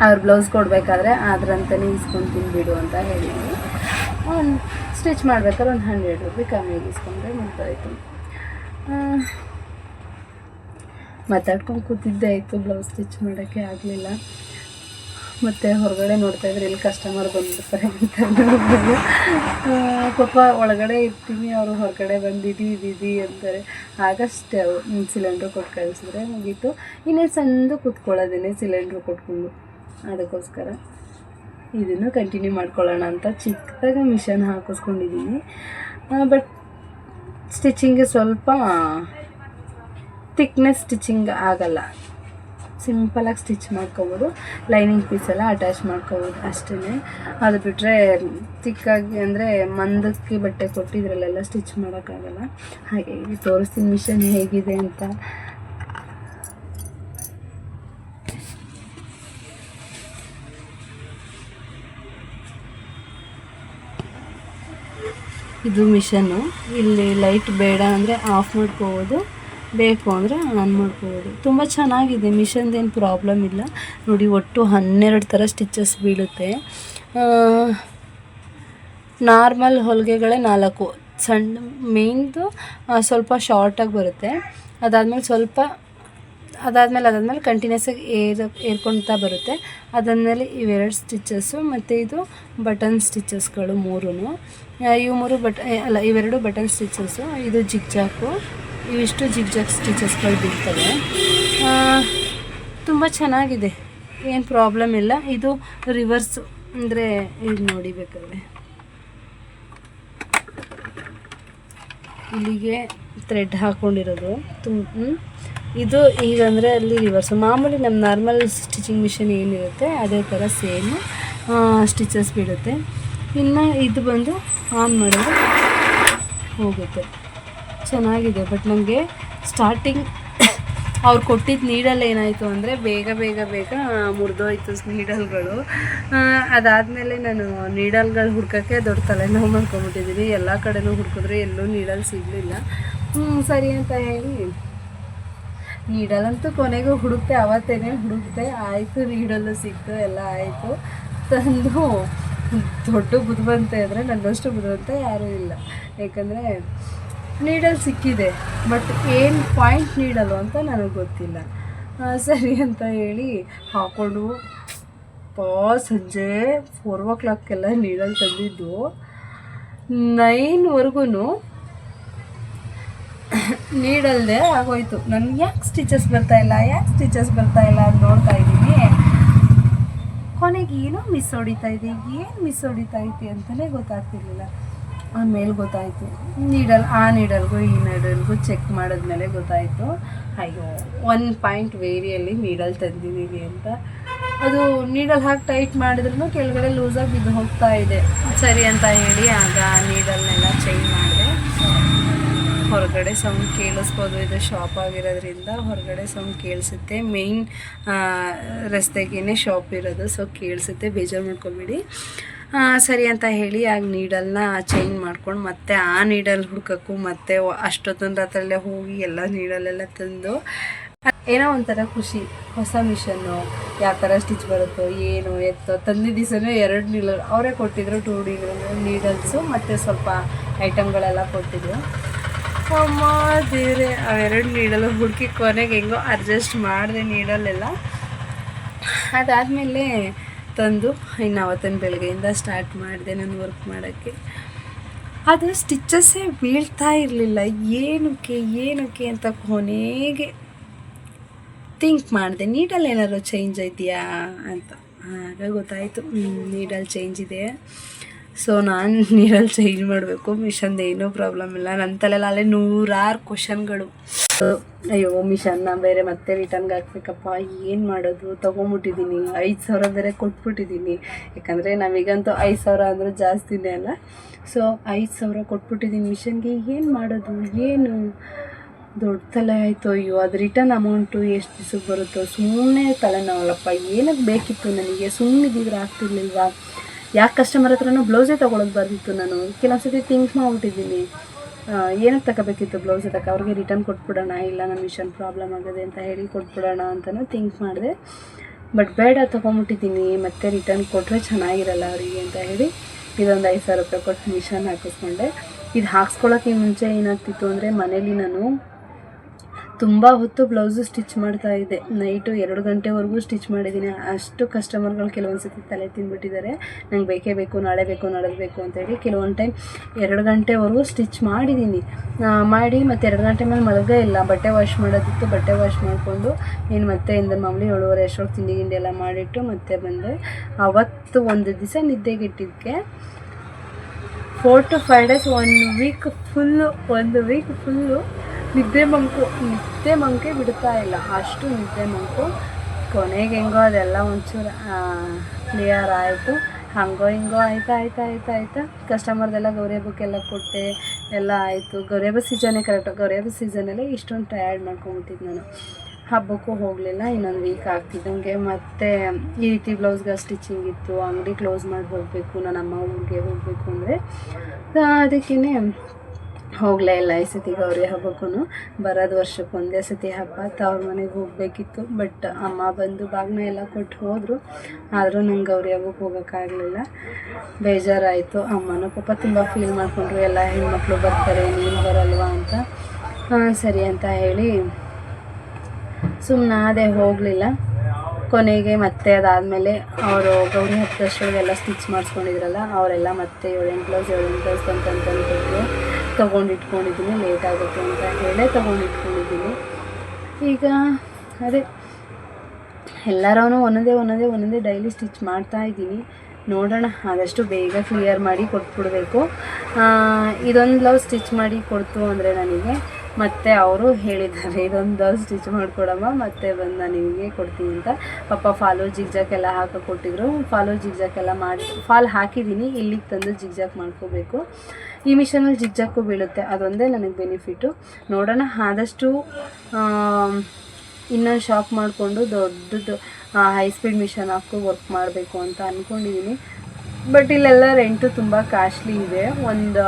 ಅವ್ರ ಬ್ಲೌಸ್ ಕೊಡಬೇಕಾದ್ರೆ ಅದ್ರಂತಲೇ ಇಸ್ಕೊತೀನಿ ಬಿಡು ಅಂತ ಹೇಳಿದ್ವಿ. ಒಂದು ಸ್ಟಿಚ್ ಮಾಡ್ಬೇಕಾದ್ರೆ ಒಂದು ಹಂಡ್ರೆಡ್ ರುಪಿ ಕಮ್ಮಿಗೆ ಇಸ್ಕೊಂಡ್ರೆ ಮುಗ್ದಾಯಿತು. ಮಾತಾಡ್ಕೊಂಡು ಕೂತಿದ್ದೆ ಆಯಿತು ಬ್ಲೌಸ್ ಸ್ಟಿಚ್ ಮಾಡೋಕ್ಕೆ ಆಗಲಿಲ್ಲ. ಮತ್ತು ಹೊರಗಡೆ ನೋಡ್ತಾ ಇದ್ರೆ ಇಲ್ಲಿ ಕಸ್ಟಮರ್ ಬಂದಿರ್ತಾರೆ ಅಂತ ಪಾಪ ಒಳಗಡೆ ಇರ್ತೀನಿ, ಅವರು ಹೊರಗಡೆ ಬಂದು ಇದಿ ಅಂತಾರೆ. ಆಗಷ್ಟೇ ಸಿಲಿಂಡ್ರ್ ಕೊಟ್ಟು ಕಳಿಸಿದ್ರೆ ಮುಗೀತು. ಇನ್ನೇ ಸಂದು ಕೂತ್ಕೊಳ್ಳೋದೇನೆ ಸಿಲಿಂಡ್ರು ಕೊಟ್ಕೊಂಡು. ಅದಕ್ಕೋಸ್ಕರ ಇದನ್ನು ಕಂಟಿನ್ಯೂ ಮಾಡ್ಕೊಳ್ಳೋಣ ಅಂತ ಚಿಕ್ಕದಾಗ ಮಿಷನ್ ಹಾಕಿಸ್ಕೊಂಡಿದ್ದೀನಿ ಬಟ್ ಸ್ಟಿಚಿಂಗ್ಗೆ ಸ್ವಲ್ಪ ಥಿಕ್ನೆಸ್ ಸ್ಟಿಚಿಂಗ್ ಆಗಲ್ಲ. ಸಿಂಪಲಾಗಿ ಸ್ಟಿಚ್ ಮಾಡ್ಕೊಬೋದು. ಲೈನಿಂಗ್ ಪೀಸೆಲ್ಲ ಅಟ್ಯಾಚ್ ಮಾಡ್ಕೋಬೋದು ಅಷ್ಟೇ ಅದು ಬಿಟ್ಟರೆ ತಿಕ್ಕಾಗಿ ಅಂದರೆ ಮಂದಕ್ಕೆ ಬಟ್ಟೆ ಕೊಟ್ಟಿದ್ರಲ್ಲೆಲ್ಲ ಸ್ಟಿಚ್ ಮಾಡೋಕ್ಕಾಗಲ್ಲ. ಹಾಗೆ ತೋರಿಸ್ತೀನಿ ಮಿಷನ್ ಹೇಗಿದೆ ಅಂತ. ಇದು ಮಿಷನ್ನು ಇಲ್ಲಿ ಲೈಟ್ ಬೇಡ ಅಂದರೆ ಆಫ್ ಮಾಡ್ಕೋಬೋದು, ಬೇಕು ಅಂದರೆ ಆನ್ ಮಾಡ್ಕೋಬೋದು. ತುಂಬ ಚೆನ್ನಾಗಿದೆ ಮಿಷನ್ದೇನು ಪ್ರಾಬ್ಲಮ್ ಇಲ್ಲ. ನೋಡಿ, ಒಟ್ಟು ಹನ್ನೆರಡು ಥರ ಸ್ಟಿಚಸ್ ಬೀಳುತ್ತೆ. ನಾರ್ಮಲ್ ಹೊಲಿಗೆಗಳೇ ನಾಲ್ಕು. ಸಣ್ಣ ಮೇಯ್ನ್ದು ಸ್ವಲ್ಪ ಶಾರ್ಟಾಗಿ ಬರುತ್ತೆ. ಅದಾದಮೇಲೆ ಸ್ವಲ್ಪ ಅದಾದಮೇಲೆ ಅದಾದಮೇಲೆ ಕಂಟಿನ್ಯೂಸಾಗಿ ಏರ್ ಏರ್ಕೊಳ್ತಾ ಬರುತ್ತೆ. ಅದಾದಮೇಲೆ ಇವೆರಡು ಸ್ಟಿಚಸ್ಸು ಮತ್ತು ಇದು ಬಟನ್ ಸ್ಟಿಚಸ್ಗಳು ಮೂರೂ ಇವು ಮೂರು ಬಟ ಅಲ್ಲ, ಇವೆರಡು ಬಟನ್ ಸ್ಟಿಚಸ್ಸು ಇದು ಜಿಗ್ಜಾಕು. ಇವಿಷ್ಟು ಜಿಗ್ಜಾಕ್ ಸ್ಟಿಚಸ್ಗಳು ಬೀಳ್ತವೆ. ತುಂಬ ಚೆನ್ನಾಗಿದೆ. ಏನು ಪ್ರಾಬ್ಲಮ್ ಇಲ್ಲ. ಇದು ರಿವರ್ಸ್ ಅಂದರೆ ಇದು ನೋಡಿಬೇಕಾದ್ರೆ ಇಲ್ಲಿಗೆ ಥ್ರೆಡ್ ಹಾಕ್ಕೊಂಡಿರೋದು ತುಂಬ ಇದು ಈಗ ಅಂದರೆ ಅಲ್ಲಿ ರಿವರ್ಸ್ ಮಾಮೂಲಿ ನಮ್ಮ ನಾರ್ಮಲ್ ಸ್ಟಿಚಿಂಗ್ ಮಿಷಿನ್ ಏನಿರುತ್ತೆ, ಅದೇ ಥರ ಸೇಮ್ ಸ್ಟಿಚಸ್ ಬಿಡುತ್ತೆ ಇನ್ನು ಇದು ಬಂದು ಆನ್ ಮಾಡಿದ್ರೆ ಹೋಗುತ್ತೆ. ಚೆನ್ನಾಗಿದೆ ಬಟ್ ನನಗೆ ಸ್ಟಾರ್ಟಿಂಗ್ ಅವ್ರು ಕೊಟ್ಟಿದ್ದ ನೀಡಲ್ ಏನಾಯಿತು ಅಂದರೆ ಬೇಗ ಬೇಗ ಬೇಗ ಮುರಿದೋಯ್ತು ನೀಡಲ್ಗಳು ಅದಾದಮೇಲೆ ನಾನು ನೀಡಲ್ಗಳು ಹುಡ್ಕೋಕ್ಕೆ ದೊಡ್ಡ ತಲೆನೋವು ಮಾಡ್ಕೊಂಬಿಟ್ಟಿದ್ದೀನಿ ಎಲ್ಲ ಕಡೆನೂ ಹುಡ್ಕಿದ್ರೆ ಎಲ್ಲೂ ನೀಡಲ್ ಸಿಗಲಿಲ್ಲ. ಸರಿ ಅಂತ ಹೇಳಿ ನೀಡಲಂತೂ ಕೊನೆಗೂ ಹುಡುಕ್ತೆ, ಅವತ್ತೇನೆ ಹುಡುಕ್ತೆ. ಆಯಿತು, ನೀಡಲು ಸಿಕ್ತು, ಎಲ್ಲ ಆಯಿತು. ತಂದು ದೊಡ್ಡ ಬುದ್ಧಿವಂತೆ ಅಂದರೆ ನನ್ನಷ್ಟು ಬುದ್ಧಿವಂತ ಯಾರೂ ಇಲ್ಲ. ಯಾಕಂದರೆ ನೀಡಲ್ ಸಿಕ್ಕಿದೆ, ಬಟ್ ಏನು ಪಾಯಿಂಟ್ ನೀಡಲು ಅಂತ ನನಗೆ ಗೊತ್ತಿಲ್ಲ. ಸರಿ ಅಂತ ಹೇಳಿ ಹಾಕ್ಕೊಂಡು ಪಾ, ಸಂಜೆ ಫೋರ್ ಓ ಕ್ಲಾಕ್ಗೆಲ್ಲ ನೀಡಲ್ ತಂದಿದ್ದು. ನೈನ್ವರೆಗೂ ನೀಡಲ್ದೆ ಆಗೋಯ್ತು. ನನಗೆ ಯಾಕೆ ಸ್ಟಿಚಸ್ ಇಲ್ಲ? ಯಾಕೆ ಸ್ಟಿಚಸ್ ಬರ್ತಾ ಇಲ್ಲ ಅಂತ ನೋಡ್ತಾ ಇದ್ದೀನಿ. ಕೊನೆಗೆ ಏನೋ ಮಿಸ್ ಹೊಡಿತಾ ಇದೆ. ಏನು ಮಿಸ್ ಹೊಡಿತಾ ಐತಿ ಅಂತಲೇ ಗೊತ್ತಾಗ್ತಿರ್ಲಿಲ್ಲ. ಆಮೇಲೆ ಗೊತ್ತಾಯಿತು. ನೀಡಲ್, ಆ ನೀಡಲ್ಗೂ ಈ ನೀಡಲ್ಗೂ ಚೆಕ್ ಮಾಡಿದ್ಮೇಲೆ ಗೊತ್ತಾಯಿತು. ಅಯ್ಯೋ ಒನ್ ಪಾಯಿಂಟ್ ವೇರಿಯಲ್ಲಿ ನೀಡಲ್ ತಂದಿದ್ದೀನಿ ಅಂತ. ಅದು ನೀಡಲ್ ಹಾಕಿ ಟೈಟ್ ಮಾಡಿದ್ರೂ ಕೆಳಗಡೆ ಲೂಸಾಗಿ ಬಿದ್ದು ಹೋಗ್ತಾ ಇದೆ. ಸರಿ ಅಂತ ಹೇಳಿ ಆಗ ನೀಡಲ್ನೆಲ್ಲ ಚೇಂಜ್ ಮಾಡಿದೆ. ಹೊರಗಡೆ ಸೌಂಡ್ ಕೇಳಿಸ್ಬೋದು. ಇದು ಶಾಪ್ ಆಗಿರೋದ್ರಿಂದ ಹೊರಗಡೆ ಸೌಂಡ್ ಕೇಳಿಸುತ್ತೆ. ಮೇಯ್ನ್ ರಸ್ತೆಗೇ ಶಾಪ್ ಇರೋದು. ಸೊ ಕೇಳಿಸುತ್ತೆ. ಬೇಜಾರು ಮಾಡ್ಕೊಬೇಡಿ ಸರಿ ಅಂತ ಹೇಳಿ ಆಗ ನೀಡಲ್ನ ಚೇಂಜ್ ಮಾಡ್ಕೊಂಡು ಮತ್ತೆ ಆ ನೀಡಲ್ ಹುಡ್ಕೋಕ್ಕೂ ಮತ್ತೆ ಅಷ್ಟೊತ್ತೊಂದು ಹತ್ರಲ್ಲೇ ಹೋಗಿ ಎಲ್ಲ ನೀಡಲೆಲ್ಲ ತಂದು, ಏನೋ ಒಂಥರ ಖುಷಿ. ಹೊಸ ಮಿಷನ್ನು ಯಾವ ಥರ ಸ್ಟಿಚ್ ಬರುತ್ತೋ, ಏನು, ಎತ್ತೋ ತಂದಿದ್ದ ದಿವಸನೂ ಎರಡು ನೀಡಲ್ ಅವರೇ ಕೊಟ್ಟಿದ್ರು ಟೂ ನೀಡಲ್ ನೀಡಲ್ಸು ಮತ್ತು ಸ್ವಲ್ಪ ಐಟಮ್ಗಳೆಲ್ಲ ಕೊಟ್ಟಿದ್ರು. ದೇವ್ರೆ ಅವೆರಡು ನೀಡಲು ಹುಡುಕಿ ಕೊನೆಗೆ ಹೆಂಗೋ ಅಡ್ಜಸ್ಟ್ ಮಾಡಿದೆ ನೀಡಲೆಲ್ಲ. ಅದಾದಮೇಲೆ ತಂದು ಇನ್ನು ಅವತ್ತಿನ ಬೆಳಗ್ಗೆಯಿಂದ ಸ್ಟಾರ್ಟ್ ಮಾಡಿದೆ ನಾನು ವರ್ಕ್ ಮಾಡೋಕ್ಕೆ. ಅದು ಸ್ಟಿಚ್ಚಸ್ಸೇ ಬೀಳ್ತಾ ಇರಲಿಲ್ಲ. ಏನಕ್ಕೆ ಏನಕ್ಕೆ ಅಂತ ಕೊನೆಗೆ ಥಿಂಕ್ ಮಾಡಿದೆ. ನೀಡಲ್ ಏನಾದ್ರು ಚೇಂಜ್ ಇದೆಯಾ ಅಂತ. ಆಗ ಗೊತ್ತಾಯಿತು. ನೀಡಲ್ ಚೇಂಜ್ ಇದೆ. ಸೊ ನಾನು ನೀರಲ್ಲಿ ಚೇಂಜ್ ಮಾಡಬೇಕು. ಮಿಷನ್ದು ಏನೂ ಪ್ರಾಬ್ಲಮ್ ಇಲ್ಲ. ನನ್ನ ತಲೆಯಲ್ಲಿ ಅಲ್ಲೇ ನೂರಾರು ಕ್ವಶನ್ಗಳು ಅಯ್ಯೋ ಮಿಷನ್ನ ಬೇರೆ ಮತ್ತೆ ರಿಟರ್ನ್ಗೆ ಹಾಕ್ಬೇಕಪ್ಪ. ಏನು ಮಾಡೋದು? ತೊಗೊಂಬಿಟ್ಟಿದ್ದೀನಿ ಐದು ಸಾವಿರ ಬೇರೆ ಕೊಟ್ಬಿಟ್ಟಿದ್ದೀನಿ ಯಾಕಂದರೆ ನಮಗಂತೂ ಐದು ಸಾವಿರ ಅಂದರೆ ಜಾಸ್ತಿನೇ ಅಲ್ಲ. ಸೊ ಐದು ಸಾವಿರ ಕೊಟ್ಬಿಟ್ಟಿದ್ದೀನಿ ಮಿಷನ್ಗೆ ಏನು ಮಾಡೋದು? ಏನು? ದೊಡ್ಡ ತಲೆ ಆಯಿತು. ಅಯ್ಯೋ, ಅದು ರಿಟರ್ನ್ ಅಮೌಂಟು ಎಷ್ಟು ದಿವ್ಸಕ್ಕೆ ಬರುತ್ತೋ? ಸುಮ್ಮನೆ ತಲೆನೋವಲ್ಲಪ್ಪ. ಏನಕ್ಕೆ ಬೇಕಿತ್ತು ನನಗೆ? ಸುಮ್ಮನೆ ಇದ್ದಿದ್ರೆ ಆಗ್ತಿರ್ಲಿಲ್ವಾ? ಯಾಕೆ ಕಸ್ಟಮರ್ ಹತ್ರನೂ ಬ್ಲೌಸೇ ತೊಗೊಳೋದು ಬರ್ದಿತ್ತು ನಾನು? ಕೆಲವೊಂದ್ಸತಿ ಥಿಂಕ್ ಮಾಡ್ಬಿಟ್ಟಿದ್ದೀನಿ. ಏನಕ್ಕೆ ತಗೋಬೇಕಿತ್ತು ಬ್ಲೌಸ್ ತಕ ಅವ್ರಿಗೆ ರಿಟರ್ನ್ ಕೊಟ್ಬಿಡೋಣ, ಇಲ್ಲ ನನ್ನ ಮಿಷನ್ ಪ್ರಾಬ್ಲಮ್ ಆಗಿದೆ ಅಂತ ಹೇಳಿ ಕೊಟ್ಬಿಡೋಣ ಅಂತಲೂ ಥಿಂಕ್ ಮಾಡಿದೆ. ಬಟ್ ಬೇಡ, ತೊಗೊಂಬಿಟ್ಟಿದ್ದೀನಿ. ಮತ್ತೆ ರಿಟರ್ನ್ ಕೊಟ್ಟರೆ ಚೆನ್ನಾಗಿರಲ್ಲ ಅವರಿಗೆ ಅಂತ ಹೇಳಿ ಇದೊಂದು ಐದು ಸಾವಿರ ರೂಪಾಯಿ ಕೊಟ್ಟು ಮಿಷನ್ ಹಾಕಿಸ್ಕೊಂಡೆ. ಇದು ಹಾಕ್ಸ್ಕೊಳ್ಳೋಕ್ಕೆ ಮುಂಚೆ ಏನಾಗ್ತಿತ್ತು ಅಂದರೆ ಮನೇಲಿ ನಾನು ತುಂಬ ಹೊತ್ತು ಬ್ಲೌಸು ಸ್ಟಿಚ್ ಮಾಡ್ತಾ ಇದ್ದೆ. ನೈಟು ಎರಡು ಗಂಟೆವರೆಗೂ ಸ್ಟಿಚ್ ಮಾಡಿದ್ದೀನಿ. ಅಷ್ಟು ಕಸ್ಟಮರ್ಗಳು ಕೆಲವೊಂದು ಸತಿ ತಲೆ ತಿಂದ್ಬಿಟ್ಟಿದ್ದಾರೆ. ನಂಗೆ ಬೇಕೇ ಬೇಕು, ನಾಳೆ ಬೇಕು ನಾಳೆ ಬೇಕು ಅಂತೇಳಿ ಕೆಲವೊಂದು ಟೈಮ್ ಎರಡು ಗಂಟೆವರೆಗೂ ಸ್ಟಿಚ್ ಮಾಡಿದ್ದೀನಿ. ಮಾಡಿ ಮತ್ತು ಎರಡು ಗಂಟೆ ಮೇಲೆ ಮಲಗೇ ಇಲ್ಲ. ಬಟ್ಟೆ ವಾಶ್ ಮಾಡೋದಿತ್ತು. ಬಟ್ಟೆ ವಾಶ್ ಮಾಡಿಕೊಂಡು ಏನು ಮತ್ತೆ ಇಂದ ಮಾಮೂಲಿ ಏಳುವರೆ ಅಷ್ಟೊಳಗೆ ತಿಂಡಿ ಗಿಂಡಿ ಎಲ್ಲ ಮಾಡಿಟ್ಟು ಮತ್ತೆ ಬಂದೆ. ಅವತ್ತು ಒಂದು ದಿವಸ ನಿದ್ದೆಗಿಟ್ಟಿದ್ದಕ್ಕೆ four to five days one week full ಒಂದು ವೀಕ್ ಫುಲ್ಲು ನಿದ್ದೆ ಮಂಕು, ನಿದ್ದೆ ಮಂಕೆ ಬಿಡ್ತಾ ಇಲ್ಲ. ಅಷ್ಟು ನಿದ್ದೆ ಮಂಕು. ಕೊನೆಗೆ ಹೆಂಗೋ ಅದೆಲ್ಲ ಒಂಚೂರು ಕ್ಲಿಯರ್ ಆಯಿತು. ಹಂಗೋ ಹಿಂಗೋ ಆಯ್ತಾ ಆಯ್ತಾ ಆಯ್ತಾ ಆಯ್ತಾ. ಕಸ್ಟಮರ್ದೆಲ್ಲ ಗೌರಿ ಹಬ್ಬಕ್ಕೆಲ್ಲ ಕೊಟ್ಟೆ. ಎಲ್ಲ ಆಯಿತು. ಗೌರಿ ಹಬ್ಬ ಸೀಸನ್ನೇ ಕರೆಕ್ಟ್ ಗೌರಿ ಹಬ್ಬ ಸೀಸನಲ್ಲೇ ಇಷ್ಟೊಂದು ಟಯರ್ಡ್ ಮಾಡ್ಕೊಂಬಿಟ್ಟಿದ್ದು ನಾನು. ಹಬ್ಬಕ್ಕೂ ಹೋಗಲಿಲ್ಲ, ಇನ್ನೊಂದು ವೀಕ್ ಆಗ್ತಿದ್ದಂಗೆ. ಮತ್ತು ಈ ರೀತಿ ಬ್ಲೌಸ್ಗೆ ಸ್ಟಿಚಿಂಗ್ ಇತ್ತು. ಅಂಗಡಿ ಕ್ಲೋಸ್ ಮಾಡಿ ಹೋಗಬೇಕು. ನನ್ನ ಅಮ್ಮ ಊರಿಗೆ ಹೋಗಬೇಕು ಅಂದರೆ ಅದಕ್ಕೇ ಹೋಗಲೇ ಇಲ್ಲ ಈ ಸತಿ ಗೌರಿ ಹಬ್ಬಕ್ಕೂ ಬರೋದು ವರ್ಷಕ್ಕೆ ಒಂದೇ ಸತಿ ಹಬ್ಬ. ತವ್ರ ಮನೆಗೆ ಹೋಗಬೇಕಿತ್ತು, ಬಟ್ ಅಮ್ಮ ಬಂದು ಬಾಗ್ನ ಎಲ್ಲ ಕೊಟ್ಟು ಹೋದರು. ಆದರೂ ನಂಗೆ ಗೌರಿ ಹಬ್ಬಕ್ಕೆ ಹೋಗೋಕ್ಕಾಗಲಿಲ್ಲ. ಬೇಜಾರಾಯಿತು. ಅಮ್ಮನೂ ಪಾಪ ತುಂಬ ಫೀಲ್ ಮಾಡಿಕೊಂಡ್ರು. ಎಲ್ಲ ಹೆಣ್ಮಕ್ಳು ಬರ್ತಾರೆ, ನೀನು ಬರಲ್ವಾ ಅಂತ. ಹಾಂ, ಸರಿ ಅಂತ ಹೇಳಿ ಸುಮ್ಮನೆ ಅದೇ ಹೋಗಲಿಲ್ಲ. ಕೊನೆಗೆ ಮತ್ತೆ ಅದಾದಮೇಲೆ ಅವರು ಗೌರಿ ಹಬ್ಬದಷ್ಟೊಳಗೆಲ್ಲ ಸ್ಟಿಚ್ ಮಾಡಿಸ್ಕೊಂಡಿದ್ರಲ್ಲ, ಅವರೆಲ್ಲ ಮತ್ತೆ ಏಳೆಂಟು ಬ್ಲೌಸ್ ಏಳೆಂಟು ಬ್ಲೌಸ್ ಅಂತಂತಂದ್ಬಿಟ್ಟು ತೊಗೊಂಡು ಇಟ್ಕೊಂಡಿದ್ದೀನಿ ಲೇಟ್ ಆಗುತ್ತೆ ಅಂತ ಹೇಳೇ ತೊಗೊಂಡಿಟ್ಕೊಂಡಿದ್ದೀನಿ ಈಗ ಅದೇ ಎಲ್ಲರೂ ಒಂದೊಂದೇ ಒಂದೊಂದೇ ಒಂದೊಂದೇ ಡೈಲಿ ಸ್ಟಿಚ್ ಮಾಡ್ತಾ ಇದ್ದೀನಿ. ನೋಡೋಣ, ಆದಷ್ಟು ಬೇಗ ಕ್ಲಿಯರ್ ಮಾಡಿ ಕೊಟ್ಬಿಡಬೇಕು. ಇದೊಂದು ಬ್ಲೌಸ್ ಸ್ಟಿಚ್ ಮಾಡಿ ಕೊಡ್ತು ಅಂದರೆ ನನಗೆ ಮತ್ತೆ ಅವರು ಹೇಳಿದ್ದಾರೆ, ಇದೊಂದು ಬ್ಲೌಸ್ ಸ್ಟಿಚ್ ಮಾಡಿಕೊಡಮ್ಮ, ಮತ್ತೆ ಬಂದು ನಾನು ನಿಮಗೆ ಕೊಡ್ತೀನಿ ಅಂತ. ಪಾಪ ಫಾಲೋ ಜಿಗ್ಜಾಕ್ ಎಲ್ಲ ಹಾಕಿ ಕೊಟ್ಟಿದ್ರು. ಫಾಲೋ ಜಿಗ್ಜಾಕ್ ಎಲ್ಲ ಮಾಡಿ, ಫಾಲ್ ಹಾಕಿದ್ದೀನಿ, ಇಲ್ಲಿಗೆ ತಂದು ಜಿಗ್ಜಾಕ್ ಮಾಡ್ಕೋಬೇಕು. ಈ ಮಿಷನಲ್ಲಿ ಜಿಗ್ಜಾಕು ಬೀಳುತ್ತೆ. ಅದೊಂದೇ ನನಗೆ ಬೆನಿಫಿಟ್ಟು ನೋಡೋಣ, ಆದಷ್ಟು ಇನ್ನೊಂದು ಶಾಪ್ ಮಾಡಿಕೊಂಡು ದೊಡ್ಡದು ಹೈ ಸ್ಪೀಡ್ ಮಿಷನ್ ಹಾಕು ವರ್ಕ್ ಮಾಡಬೇಕು ಅಂತ ಅಂದ್ಕೊಂಡಿದ್ದೀನಿ ಬಟ್ ಇಲ್ಲೆಲ್ಲ ರೆಂಟು ತುಂಬ ಕಾಸ್ಟ್ಲಿ ಇದೆ. ಒಂದು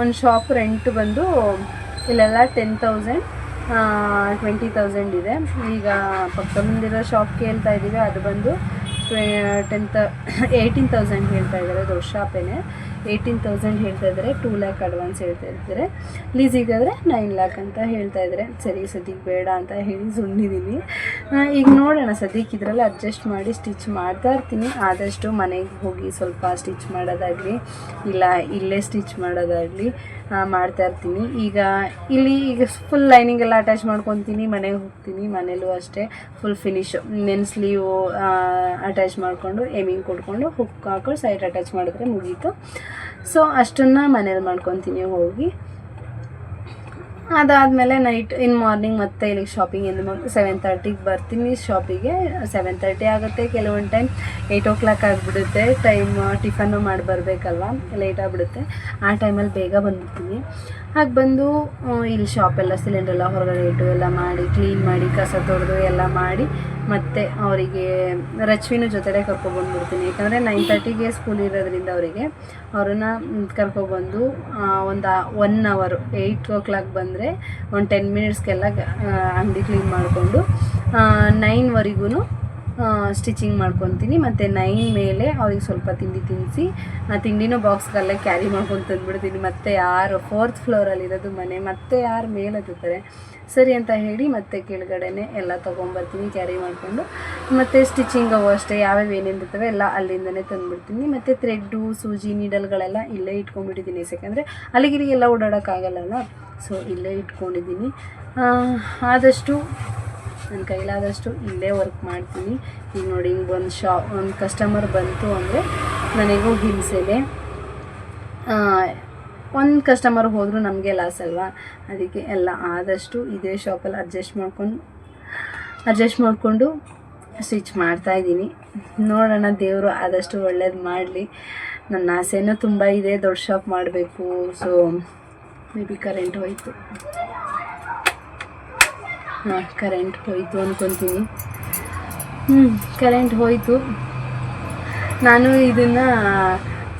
ಒಂದು ಶಾಪ್ ರೆಂಟ್ ಬಂದು ಇಲ್ಲೆಲ್ಲ ಟೆನ್ ತೌಸಂಡ್ ಟ್ವೆಂಟಿ ತೌಸಂಡ್ ಇದೆ. ಈಗ ಪಕ್ಕ ಮುಂದಿರೋ ಶಾಪ್ ಕೇಳ್ತಾ ಇದ್ದೀವಿ ಅದು ಬಂದು ಟೆನ್ ತ ಏಯ್ಟೀನ್ ತೌಸಂಡ್ ಹೇಳ್ತಾ ಇದ್ದಾರೆ ದೊಡ್ಡ ಶಾಪೇನೆ ಏಯ್ಟೀನ್ ತೌಸಂಡ್ ಹೇಳ್ತಾ ಇದ್ದಾರೆ, ಟೂ ಲ್ಯಾಕ್ ಅಡ್ವಾನ್ಸ್ ಹೇಳ್ತಾ ಇದ್ದಾರೆ. ಲೀಸಿಗಾದರೆ ನೈನ್ ಲ್ಯಾಕ್ ಅಂತ ಹೇಳ್ತಾ ಇದ್ದಾರೆ. ಸರಿ, ಸದ್ಯಕ್ಕೆ ಬೇಡ ಅಂತ ಹೇಳಿ ಸುಮ್ಮನಿದ್ದೀನಿ ಈಗ ನೋಡೋಣ, ಸದ್ಯಕ್ಕೆ ಇದರಲ್ಲಿ ಅಡ್ಜಸ್ಟ್ ಮಾಡಿ ಸ್ಟಿಚ್ ಮಾಡ್ತಾ ಇರ್ತೀನಿ. ಆದಷ್ಟು ಮನೆಗೆ ಹೋಗಿ ಸ್ವಲ್ಪ ಸ್ಟಿಚ್ ಮಾಡೋದಾಗಲಿ, ಇಲ್ಲ ಇಲ್ಲೇ ಸ್ಟಿಚ್ ಮಾಡೋದಾಗಲಿ ಮಾಡ್ತಾ ಇರ್ತೀನಿ. ಈಗ ಇಲ್ಲಿ ಈಗ ಫುಲ್ ಲೈನಿಂಗ್ ಎಲ್ಲ ಅಟ್ಯಾಚ್ ಮಾಡ್ಕೊತೀನಿ, ಮನೆಗೆ ಹೋಗ್ತೀನಿ, ಮನೇಲೂ ಅಷ್ಟೇ. ಫುಲ್ ಫಿನಿಶ್ ನೆನ್ ಸ್ಲೀವು ಅಟ್ಯಾಚ್ ಮಾಡಿಕೊಂಡು ಎಮಿಂಗ್ ಕೊಟ್ಕೊಂಡು ಹುಕ್ ಹಾಕೊಂಡು ಸೈಡ್ ಅಟ್ಯಾಚ್ ಮಾಡಿದ್ರೆ ಮುಗೀತು. ಸೊ ಅಷ್ಟನ್ನು ಮನೇಲಿ ಮಾಡ್ಕೊತೀನಿ ಹೋಗಿ. ಅದಾದಮೇಲೆ ನೈಟ್ ಇನ್ ಮಾರ್ನಿಂಗ್ ಮತ್ತೆ ಇಲ್ಲಿಗೆ ಶಾಪಿಂಗ್ ಎಂದು ಸೆವೆನ್ ತರ್ಟಿಗೆ ಬರ್ತೀನಿ ಶಾಪಿಗೆ ಸೆವೆನ್ ತರ್ಟಿ ಆಗುತ್ತೆ, ಕೆಲವೊಂದು ಟೈಮ್ ಏಯ್ಟ್ ಓ ಕ್ಲಾಕ್ ಆಗಿಬಿಡುತ್ತೆ. ಟೈಮ್ ಟಿಫನ್ನು ಮಾಡಿ ಬರಬೇಕಲ್ವ ಲೇಟ್ ಆಗಿಬಿಡುತ್ತೆ. ಆ ಟೈಮಲ್ಲಿ ಬೇಗ ಬಂದ್ಬಿಡ್ತೀನಿ. ಹಾಗೆ ಬಂದು ಇಲ್ಲಿ ಶಾಪೆಲ್ಲ ಸಿಲಿಂಡ್ರೆಲ್ಲ ಹೊರಗಡೆ ಇಟ್ಟು ಎಲ್ಲ ಮಾಡಿ ಕ್ಲೀನ್ ಮಾಡಿ, ಕಸ ತೊಡೆದು ಎಲ್ಲ ಮಾಡಿ, ಮತ್ತೆ ಅವರಿಗೆ ರಚ್ವಿನ ಜೊತೆಲೇ ಕರ್ಕೊಬಂದ್ಬಿಡ್ತೀನಿ ಯಾಕಂದರೆ ನೈನ್ ತರ್ಟಿಗೆ ಸ್ಕೂಲ್ ಇರೋದ್ರಿಂದ ಅವರಿಗೆ, ಅವ್ರನ್ನ ಕರ್ಕೊಬಂದು ಒಂದು ಒನ್ ಅವರು ಏಯ್ಟ್ ಓ ಕ್ಲಾಕ್ ಬಂದರೆ ಒಂದು ಟೆನ್ ಮಿನಿಟ್ಸ್ಗೆಲ್ಲ ಅಂಗಡಿ ಕ್ಲೀನ್ ಮಾಡಿಕೊಂಡು ನೈನ್ವರೆಗೂ ಸ್ಟಿಚಿಂಗ್ ಮಾಡ್ಕೊತೀನಿ. ಮತ್ತು ನೈನ್ ಮೇಲೆ ಅವ್ರಿಗೆ ಸ್ವಲ್ಪ ತಿಂಡಿ ತಿನ್ನಿಸಿ ಆ ತಿಂಡಿನೂ ಬಾಕ್ಸ್ಗೆಲ್ಲ ಕ್ಯಾರಿ ಮಾಡ್ಕೊಂಡು ತಂದುಬಿಡ್ತೀನಿ. ಮತ್ತೆ ಯಾರು ಫೋರ್ತ್ ಫ್ಲೋರಲ್ಲಿರೋದು ಮನೆ, ಮತ್ತೆ ಯಾರು ಮೇಲೆ ಹತ್ತುತ್ತಾರೆ, ಸರಿ ಅಂತ ಹೇಳಿ ಮತ್ತೆ ಕೆಳಗಡೆನೆ ಎಲ್ಲ ತೊಗೊಂಬರ್ತೀನಿ ಕ್ಯಾರಿ ಮಾಡಿಕೊಂಡು. ಮತ್ತು ಸ್ಟಿಚಿಂಗ್ ಅವು ಅಷ್ಟೇ, ಯಾವ್ಯಾವ ಏನೇನು ಇರ್ತವೆ ಎಲ್ಲ ಅಲ್ಲಿಂದನೇ ತಂದುಬಿಡ್ತೀನಿ. ಮತ್ತು ಥ್ರೆಡ್ಡು ಸೂಜಿ ನೀಡಲ್ಗಳೆಲ್ಲ ಇಲ್ಲೇ ಇಟ್ಕೊಂಡ್ಬಿಟ್ಟಿದ್ದೀನಿ ಯಾಕಂದರೆ ಅಲ್ಲಿಗಿರಿಗೆಲ್ಲ ಓಡಾಡೋಕ್ಕಾಗಲ್ಲಲ್ಲ? ಸೊ ಇಲ್ಲೇ ಇಟ್ಕೊಂಡಿದ್ದೀನಿ. ಆದಷ್ಟು ನನ್ನ ಕೈಲಾದಷ್ಟು ಇಲ್ಲೇ ವರ್ಕ್ ಮಾಡ್ತೀನಿ. ಈಗ ನೋಡಿ ಹಿಂಗೆ ಒಂದು ಶಾಪ್ ಒಂದು ಕಸ್ಟಮರ್ ಬಂತು ಅಂದರೆ ನನಗೂ ಹಿಂಸೆನೆ. ಒಂದು ಕಸ್ಟಮರ್ ಹೋದರೂ ನಮಗೆ ಲಾಸ್ ಅಲ್ವಾ? ಅದಕ್ಕೆ ಎಲ್ಲ ಆದಷ್ಟು ಇದೇ ಶಾಪಲ್ಲಿ ಅಡ್ಜಸ್ಟ್ ಮಾಡ್ಕೊಂಡು ಅಡ್ಜಸ್ಟ್ ಮಾಡಿಕೊಂಡು ಸ್ಟಿಚ್ ಮಾಡ್ತಾಯಿದ್ದೀನಿ ನೋಡೋಣ, ದೇವರು ಆದಷ್ಟು ಒಳ್ಳೇದು ಮಾಡಲಿ. ನನ್ನ ಆಸೆನೂ ತುಂಬ ಇದೆ, ದೊಡ್ಡ ಶಾಪ್ ಮಾಡಬೇಕು. ಸೊ ಮೇ ಬಿ ಕರೆಂಟ್ ಹೋಯಿತು. ಕರೆಂಟ್ ಹೋಯಿತು ಅಂದ್ಕೊತೀನಿ ಹ್ಞೂ ಕರೆಂಟ್ ಹೋಯಿತು. ನಾನು ಇದನ್ನು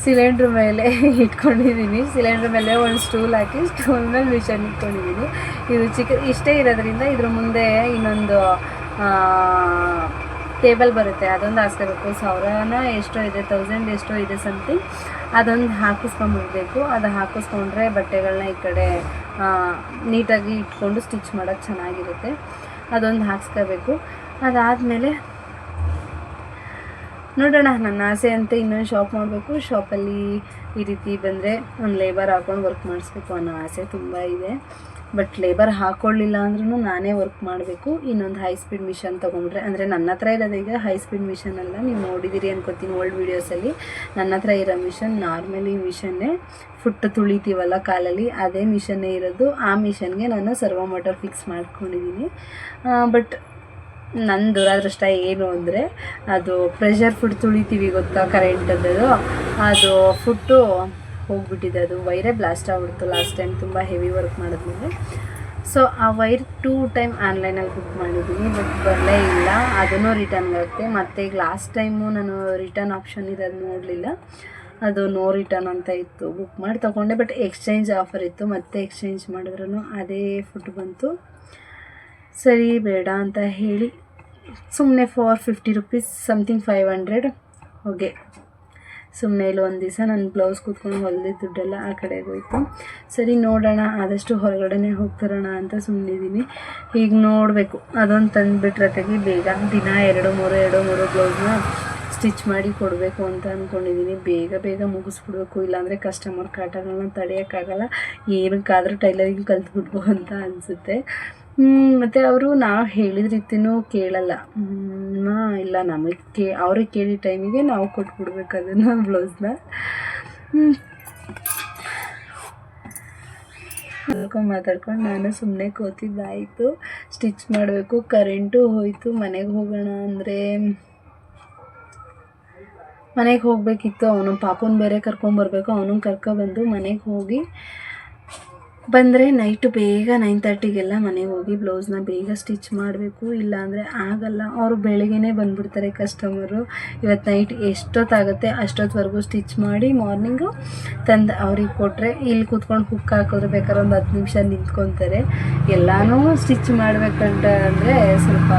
ಸಿಲಿಂಡ್ರ್ ಮೇಲೆ ಇಟ್ಕೊಂಡಿದ್ದೀನಿ ಸಿಲಿಂಡ್ರ್ ಮೇಲೆ ಒಂದು ಸ್ಟೂಲ್ ಹಾಕಿ ಸ್ಟೂಲ್ ಮೇಲೆ ಮಿಷನ್ ಇಟ್ಕೊಂಡಿದ್ದೀನಿ ಇದು ಚಿಕ್ಕ, ಇಷ್ಟೇ ಇರೋದ್ರಿಂದ ಇದ್ರ ಮುಂದೆ ಇನ್ನೊಂದು ಟೇಬಲ್ ಬರುತ್ತೆ. ಅದೊಂದು ಹಾಸ್ಕೋಬೇಕು. ಸಾವಿರನ ಎಷ್ಟೋ ಇದೆ ತೌಸಂಡ್ ಎಷ್ಟೋ ಇದೆ ಸಮಥಿಂಗ್ ಅದೊಂದು ಹಾಕಿಸ್ಕೊಂಡ್ಬಿಡ್ಬೇಕು ಅದು ಹಾಕಿಸ್ಕೊಂಡ್ರೆ ಬಟ್ಟೆಗಳನ್ನ ಈ ಕಡೆ ನೀಟಾಗಿ ಇಟ್ಕೊಂಡು ಸ್ಟಿಚ್ ಮಾಡೋಕ್ಕೆ ಚೆನ್ನಾಗಿರುತ್ತೆ. ಅದೊಂದು ಹಾಕ್ಸ್ಕೋಬೇಕು. ಅದಾದಮೇಲೆ ನೋಡೋಣ, ನನ್ನ ಆಸೆ ಅಂತ ಇನ್ನೊಂದು ಶಾಪ್ ಮಾಡಬೇಕು. ಶಾಪಲ್ಲಿ ಈ ರೀತಿ ಬಂದರೆ ಒಂದು ಲೇಬರ್ ಹಾಕೊಂಡು ವರ್ಕ್ ಮಾಡಿಸ್ಬೇಕು ಅನ್ನೋ ಆಸೆ ತುಂಬ ಇದೆ. ಬಟ್ ಲೇಬರ್ ಹಾಕ್ಕೊಳ್ಳಿಲ್ಲ ಅಂದ್ರೂ ನಾನೇ ವರ್ಕ್ ಮಾಡಬೇಕು. ಇನ್ನೊಂದು ಹೈ ಸ್ಪೀಡ್ ಮಿಷನ್ ತೊಗೊಂಡ್ರೆ ಅಂದರೆ ನನ್ನ ಹತ್ರ ಇರೋದು ಈಗ ಹೈ ಸ್ಪೀಡ್ ಮಿಷನ್ ಅಲ್ಲ. ನೀವು ನೋಡಿದ್ದೀರಿ ಅನ್ಕೋತೀನಿ ಓಲ್ಡ್ ವೀಡಿಯೋಸಲ್ಲಿ ನನ್ನ ಹತ್ರ ಇರೋ ಮಿಷನ್ ನಾರ್ಮಲಿ ಮಿಷನ್ನೇ ಫುಟ್ ತುಳಿತೀವಲ್ಲ ಕಾಲಲ್ಲಿ, ಅದೇ ಮಿಷನ್ನೇ ಇರೋದು. ಆ ಮಿಷನ್ಗೆ ನಾನು ಸರ್ವೋ ಮೋಟರ್ ಫಿಕ್ಸ್ ಮಾಡ್ಕೊಂಡಿದ್ದೀನಿ ಬಟ್ ನನ್ನ ದುರಾದೃಷ್ಟ ಏನು ಅಂದರೆ, ಅದು ಪ್ರೆಷರ್ ಫುಡ್ ತುಳಿತೀವಿ ಗೊತ್ತಾ ಕರೆಂಟದ್ದು ಅದು ಫುಡ್ಡು ಹೋಗ್ಬಿಟ್ಟಿದೆ, ಅದು ವೈರೇ ಬ್ಲಾಸ್ಟ್ ಆಗ್ಬಿಡ್ತು ಲಾಸ್ಟ್ ಟೈಮ್ ತುಂಬ ಹೆವಿ ವರ್ಕ್ ಮಾಡಿದ್ಮೇಲೆ. ಸೊ ಆ ವೈರ್ ಟೂ ಟೈಮ್ ಆನ್ಲೈನಲ್ಲಿ ಬುಕ್ ಮಾಡಿದ್ದೀನಿ ಬಟ್ ಬರಲೇ ಇಲ್ಲ. ಅದನ್ನು ರಿಟರ್ನ್ ಆಗುತ್ತೆ. ಮತ್ತು ಈಗ ಲಾಸ್ಟ್ ಟೈಮು ನಾನು ರಿಟರ್ನ್ ಆಪ್ಷನ್ ಇರೋದು ನೋಡಲಿಲ್ಲ. ಅದು ನೋ ರಿಟರ್ನ್ ಅಂತ ಇತ್ತು. ಬುಕ್ ಮಾಡಿ ತೊಗೊಂಡೆ ಬಟ್ ಎಕ್ಸ್ಚೇಂಜ್ ಆಫರ್ ಇತ್ತು. ಮತ್ತೆ ಎಕ್ಸ್ಚೇಂಜ್ ಮಾಡಿದ್ರೂ ಅದೇ ಫುಡ್ ಬಂತು. ಸರಿ, ಬೇಡ ಅಂತ ಹೇಳಿ ಸುಮ್ಮನೆ four fifty rupees something five hundred ಹೋಗೆ ಸುಮ್ಮನೆ ಇಲ್ಲಿ ಒಂದು ದಿವಸ ನನ್ನ ಬ್ಲೌಸ್ ಕೂತ್ಕೊಂಡು ಹೊಲಿದ ದುಡ್ಡೆಲ್ಲ ಆ ಕಡೆಗೆ ಹೋಯ್ತು. ಸರಿ, ನೋಡೋಣ, ಆದಷ್ಟು ಹೊರಗಡೆನೇ ಹೋಗ್ತಾರೋಣ ಅಂತ ಸುಮ್ಮನಿದ್ದೀನಿ ಈಗ ನೋಡಬೇಕು. ಅದೊಂದು ತಂದುಬಿಟ್ರೆ ತೆಗಿ, ಬೇಗ. ದಿನ ಎರಡು ಮೂರು ಎರಡು ಮೂರು ಬ್ಲೌಸ್ನ ಸ್ಟಿಚ್ ಮಾಡಿ ಕೊಡಬೇಕು ಅಂತ ಅಂದ್ಕೊಂಡಿದ್ದೀನಿ ಬೇಗ ಬೇಗ ಮುಗಿಸ್ಬಿಡ್ಬೇಕು. ಇಲ್ಲಾಂದರೆ ಕಸ್ಟಮರ್ ಕಾಟಗಳನ್ನ ತಡೆಯೋಕ್ಕಾಗಲ್ಲ ಏನಕ್ಕಾದರೂ ಟೈಲರಿಂಗ್ ಕಲ್ತ್ಬಿಡ್ಬೋ ಅಂತ ಅನಿಸುತ್ತೆ. ಮತ್ತು ಅವರು ನಾವು ಹೇಳಿದ ರೀತಿನೂ ಕೇಳಲ್ಲ. ಇಲ್ಲ ನಮಗೆ ಕೇ ಅವ್ರಿಗೆ ಕೇಳಿದ ಟೈಮಿಗೆ ನಾವು ಕೊಟ್ಬಿಡ್ಬೇಕು ಅದನ್ನು ಬ್ಲೌಸ್ನ ಮಾತಾಡ್ಕೊಂಡು ಮಾತಾಡ್ಕೊಂಡು ನಾನು ಸುಮ್ಮನೆ ಕೂತಿದ್ದಾಯಿತು. ಸ್ಟಿಚ್ ಮಾಡಬೇಕು ಕರೆಂಟು ಹೋಯಿತು, ಮನೆಗೆ ಹೋಗೋಣ ಅಂದರೆ. ಮನೆಗೆ ಹೋಗಬೇಕಿತ್ತು, ಅವನು ಪಾಪನ ಬೇರೆ ಕರ್ಕೊಂಬರ್ಬೇಕು ಅವನು ಕರ್ಕೊಬಂದು ಮನೆಗೆ ಹೋಗಿ ಬಂದರೆ ನೈಟು ಬೇಗ ನೈನ್ ತರ್ಟಿಗೆಲ್ಲ ಮನೆಗೆ ಹೋಗಿ ಬ್ಲೌಸ್ನ ಬೇಗ ಸ್ಟಿಚ್ ಮಾಡಬೇಕು. ಇಲ್ಲಾಂದರೆ ಆಗಲ್ಲ. ಅವರು ಬೆಳಗ್ಗೆನೇ ಬಂದುಬಿಡ್ತಾರೆ ಕಸ್ಟಮರು ಇವತ್ತು ನೈಟ್ ಎಷ್ಟೊತ್ತಾಗುತ್ತೆ? ಅಷ್ಟೊತ್ತವರೆಗೂ ಸ್ಟಿಚ್ ಮಾಡಿ ಮಾರ್ನಿಂಗು ತಂದು ಅವ್ರಿಗೆ ಕೊಟ್ಟರೆ ಇಲ್ಲಿ ಕೂತ್ಕೊಂಡು ಹುಕ್ ಹಾಕಿದ್ರೆ ಬೇಕಾದ್ರೆ ಒಂದು ಹತ್ತು ನಿಮಿಷ ನಿಂತ್ಕೊತಾರೆ. ಎಲ್ಲನೂ ಸ್ಟಿಚ್ ಮಾಡಬೇಕಂತ ಅಂದರೆ ಸ್ವಲ್ಪ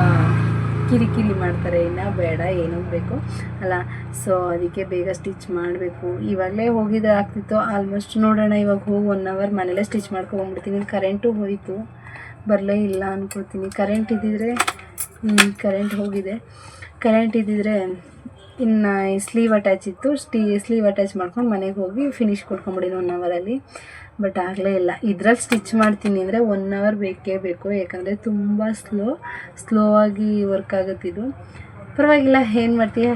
ಕಿರಿಕಿರಿ ಮಾಡ್ತಾರೆ, ಇನ್ನು ಬೇಡ, ಏನೂ ಬೇಕು ಅಲ್ಲ. ಸೊ ಅದಕ್ಕೆ ಬೇಗ ಸ್ಟಿಚ್ ಮಾಡಬೇಕು. ಇವಾಗಲೇ ಹೋಗಿದ್ರೆ ಆಗ್ತಿತ್ತು. ಆಲ್ಮೋಸ್ಟ್ ನೋಡೋಣ, ಇವಾಗ ಹೋಗಿ ಒನ್ ಅವರ್ ಮನೇಲೇ ಸ್ಟಿಚ್ ಮಾಡ್ಕೊಂಡ್ಬಿಡ್ತೀನಿ ಕರೆಂಟು ಹೋಯಿತು. ಬರಲೇ ಇಲ್ಲ ಅಂದ್ಕೊಳ್ತೀನಿ ಕರೆಂಟ್ ಇದ್ದಿದ್ರೆ ಕರೆಂಟ್ ಹೋಗಿದೆ. ಕರೆಂಟ್ ಇದ್ದಿದ್ರೆ, ಇನ್ನು ಸ್ಲೀವ್ ಅಟ್ಯಾಚ್ ಇತ್ತು. ಸ್ಟೀ ಸ್ಲೀವ್ ಅಟ್ಯಾಚ್ ಮಾಡ್ಕೊಂಡು ಮನೆಗೆ ಹೋಗಿ ಫಿನಿಶ್ ಕೊಟ್ಕೊಂಬಿಡಿನಿ ಒನ್ ಅವರಲ್ಲಿ ಬಟ್ ಆಗಲೇ ಇಲ್ಲ. ಇದ್ರಲ್ಲಿ ಸ್ಟಿಚ್ ಮಾಡ್ತೀನಿ ಅಂದರೆ ಒನ್ ಅವರ್ ಬೇಕೇ ಬೇಕು. ಯಾಕಂದರೆ ತುಂಬ ಸ್ಲೋ ಸ್ಲೋ ಆಗಿ ವರ್ಕ್ ಆಗುತ್ತಿದ್ದು ಪರವಾಗಿಲ್ಲ, ಏನು ಮಾಡ್ತೀಯ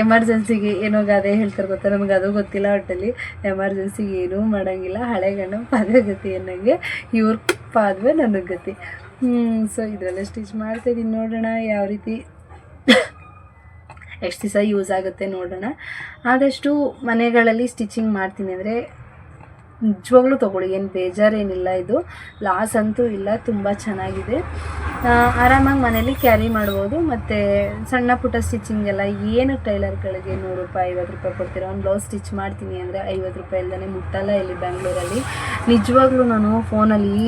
ಎಮರ್ಜೆನ್ಸಿಗೆ ಏನೋ ಗಾದೆ ಹೇಳ್ತಾರೆ ಗೊತ್ತಾ? ನಮ್ಗೆ ಅದು ಗೊತ್ತಿಲ್ಲ ಒಟ್ಟಲ್ಲಿ. ಎಮರ್ಜೆನ್ಸಿಗೆ ಏನೂ ಮಾಡೋಂಗಿಲ್ಲ. ಹಳೆ ಗಂಡ ಗತಿ ಅನ್ನಂಗೆ ಇವ್ರ ಪಾದವೇ ನನಗೆ ಗತಿ. ಸೊ ಇದರಲ್ಲೇ ಸ್ಟಿಚ್ ಮಾಡ್ತಾಯಿದ್ದೀನಿ ನೋಡೋಣ ಯಾವ ರೀತಿ ಎಷ್ಟು ದಿವಸ ಯೂಸ್ ಆಗುತ್ತೆ ನೋಡೋಣ. ಆದಷ್ಟು ಮನೆಗಳಲ್ಲಿ ಸ್ಟಿಚಿಂಗ್ ಮಾಡ್ತೀನಿ ಅಂದರೆ ನಿಜವಾಗ್ಲೂ ತೊಗೊಳ್ಳಿ, ಏನು ಬೇಜಾರೇನಿಲ್ಲ ಇದು. ಲಾಸ್ ಅಂತೂ ಇಲ್ಲ, ತುಂಬ ಚೆನ್ನಾಗಿದೆ. ಆರಾಮಾಗಿ ಮನೇಲಿ ಕ್ಯಾರಿ ಮಾಡ್ಬೋದು. ಮತ್ತು ಸಣ್ಣ ಪುಟ್ಟ ಸ್ಟಿಚಿಂಗ್ ಎಲ್ಲ, ಏನು ಟೈಲರ್ಗಳಿಗೆ ನೂರು ರೂಪಾಯಿ, ಐವತ್ತು ರೂಪಾಯಿ ಕೊಡ್ತೀರ ಒಂದು ಬ್ಲೌಸ್ ಸ್ಟಿಚ್ ಮಾಡ್ತೀನಿ ಅಂದರೆ ಐವತ್ತು ರೂಪಾಯಿ ಇಲ್ದೇ ಮುಟ್ಟಲ್ಲ ಇಲ್ಲಿ ಬೆಂಗಳೂರಲ್ಲಿ ನಿಜವಾಗ್ಲೂ ನಾನು ಫೋನಲ್ಲಿ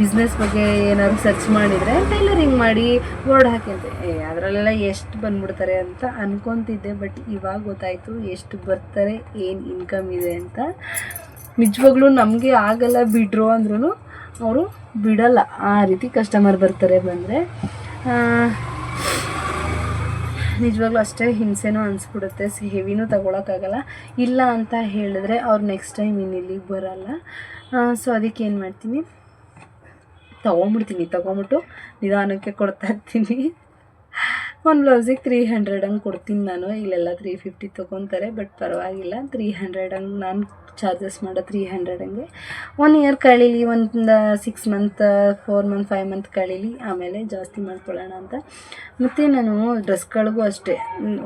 ಬಿಸ್ನೆಸ್ ಬಗ್ಗೆ ಏನಾದರೂ ಸರ್ಚ್ ಮಾಡಿದರೆ ಟೈಲರಿಂಗ್ ಮಾಡಿ ಬೋರ್ಡ್ ಹಾಕಿ ಅಂತ, ಏ, ಅದರಲ್ಲೆಲ್ಲ ಎಷ್ಟು ಬಂದ್ಬಿಡ್ತಾರೆ ಅಂತ ಅನ್ಕೊತಿದ್ದೆ ಬಟ್ ಇವಾಗ ಗೊತ್ತಾಯಿತು ಎಷ್ಟು ಬರ್ತಾರೆ, ಏನು ಇನ್ಕಮ್ ಇದೆ ಅಂತ. ನಿಜವಾಗ್ಲೂ ನಮಗೆ ಆಗಲ್ಲ ಬಿಡ್ರು ಅಂದ್ರೂ ಅವರು ಬಿಡಲ್ಲ. ಆ ರೀತಿ ಕಸ್ಟಮರ್ ಬರ್ತಾರೆ ಬಂದರೆ. ನಿಜವಾಗ್ಲೂ ಅಷ್ಟೇ ಹಿಂಸೆನೂ ಅನಿಸ್ಬಿಡುತ್ತೆ. ಹೆವಿನೂ ತಗೊಳಕ್ಕಾಗಲ್ಲ. ಇಲ್ಲ ಅಂತ ಹೇಳಿದ್ರೆ ಅವ್ರು ನೆಕ್ಸ್ಟ್ ಟೈಮ್ ಇನ್ನು ಇಲ್ಲಿಗೆ ಬರಲ್ಲ. ಸೊ ಅದಕ್ಕೆ ಏನು ಮಾಡ್ತೀನಿ? ತೊಗೊಂಬಿಡ್ತೀನಿ. ತೊಗೊಂಬಿಟ್ಟು ನಿಧಾನಕ್ಕೆ ಕೊಡ್ತಾ ಇರ್ತೀನಿ. ಒಂದು ಬ್ಲೌಸಿಗೆ ತ್ರೀ ಹಂಡ್ರೆಡ್ ಹಂಗೆ ಕೊಡ್ತೀನಿ ನಾನು. ಇಲ್ಲೆಲ್ಲ ತ್ರೀ ಫಿಫ್ಟಿ ತೊಗೊತಾರೆ ಬಟ್ ಪರವಾಗಿಲ್ಲ. ತ್ರೀ ಹಂಡ್ರೆಡ್ ಹಂಗೆ ನಾನು ಚಾರ್ಜಸ್ ಮಾಡೋ ತ್ರೀ ಹಂಡ್ರೆಡ್ ಹಂಗೆ. ಒನ್ ಇಯರ್ ಕಳೀಲಿ, ಒಂದು six month four month five month ಕಳೀಲಿ, ಆಮೇಲೆ ಜಾಸ್ತಿ ಮಾಡ್ಕೊಳ್ಳೋಣ ಅಂತ. ಮತ್ತು ನಾನು ಡ್ರೆಸ್ಗಳಿಗೂ ಅಷ್ಟೇ.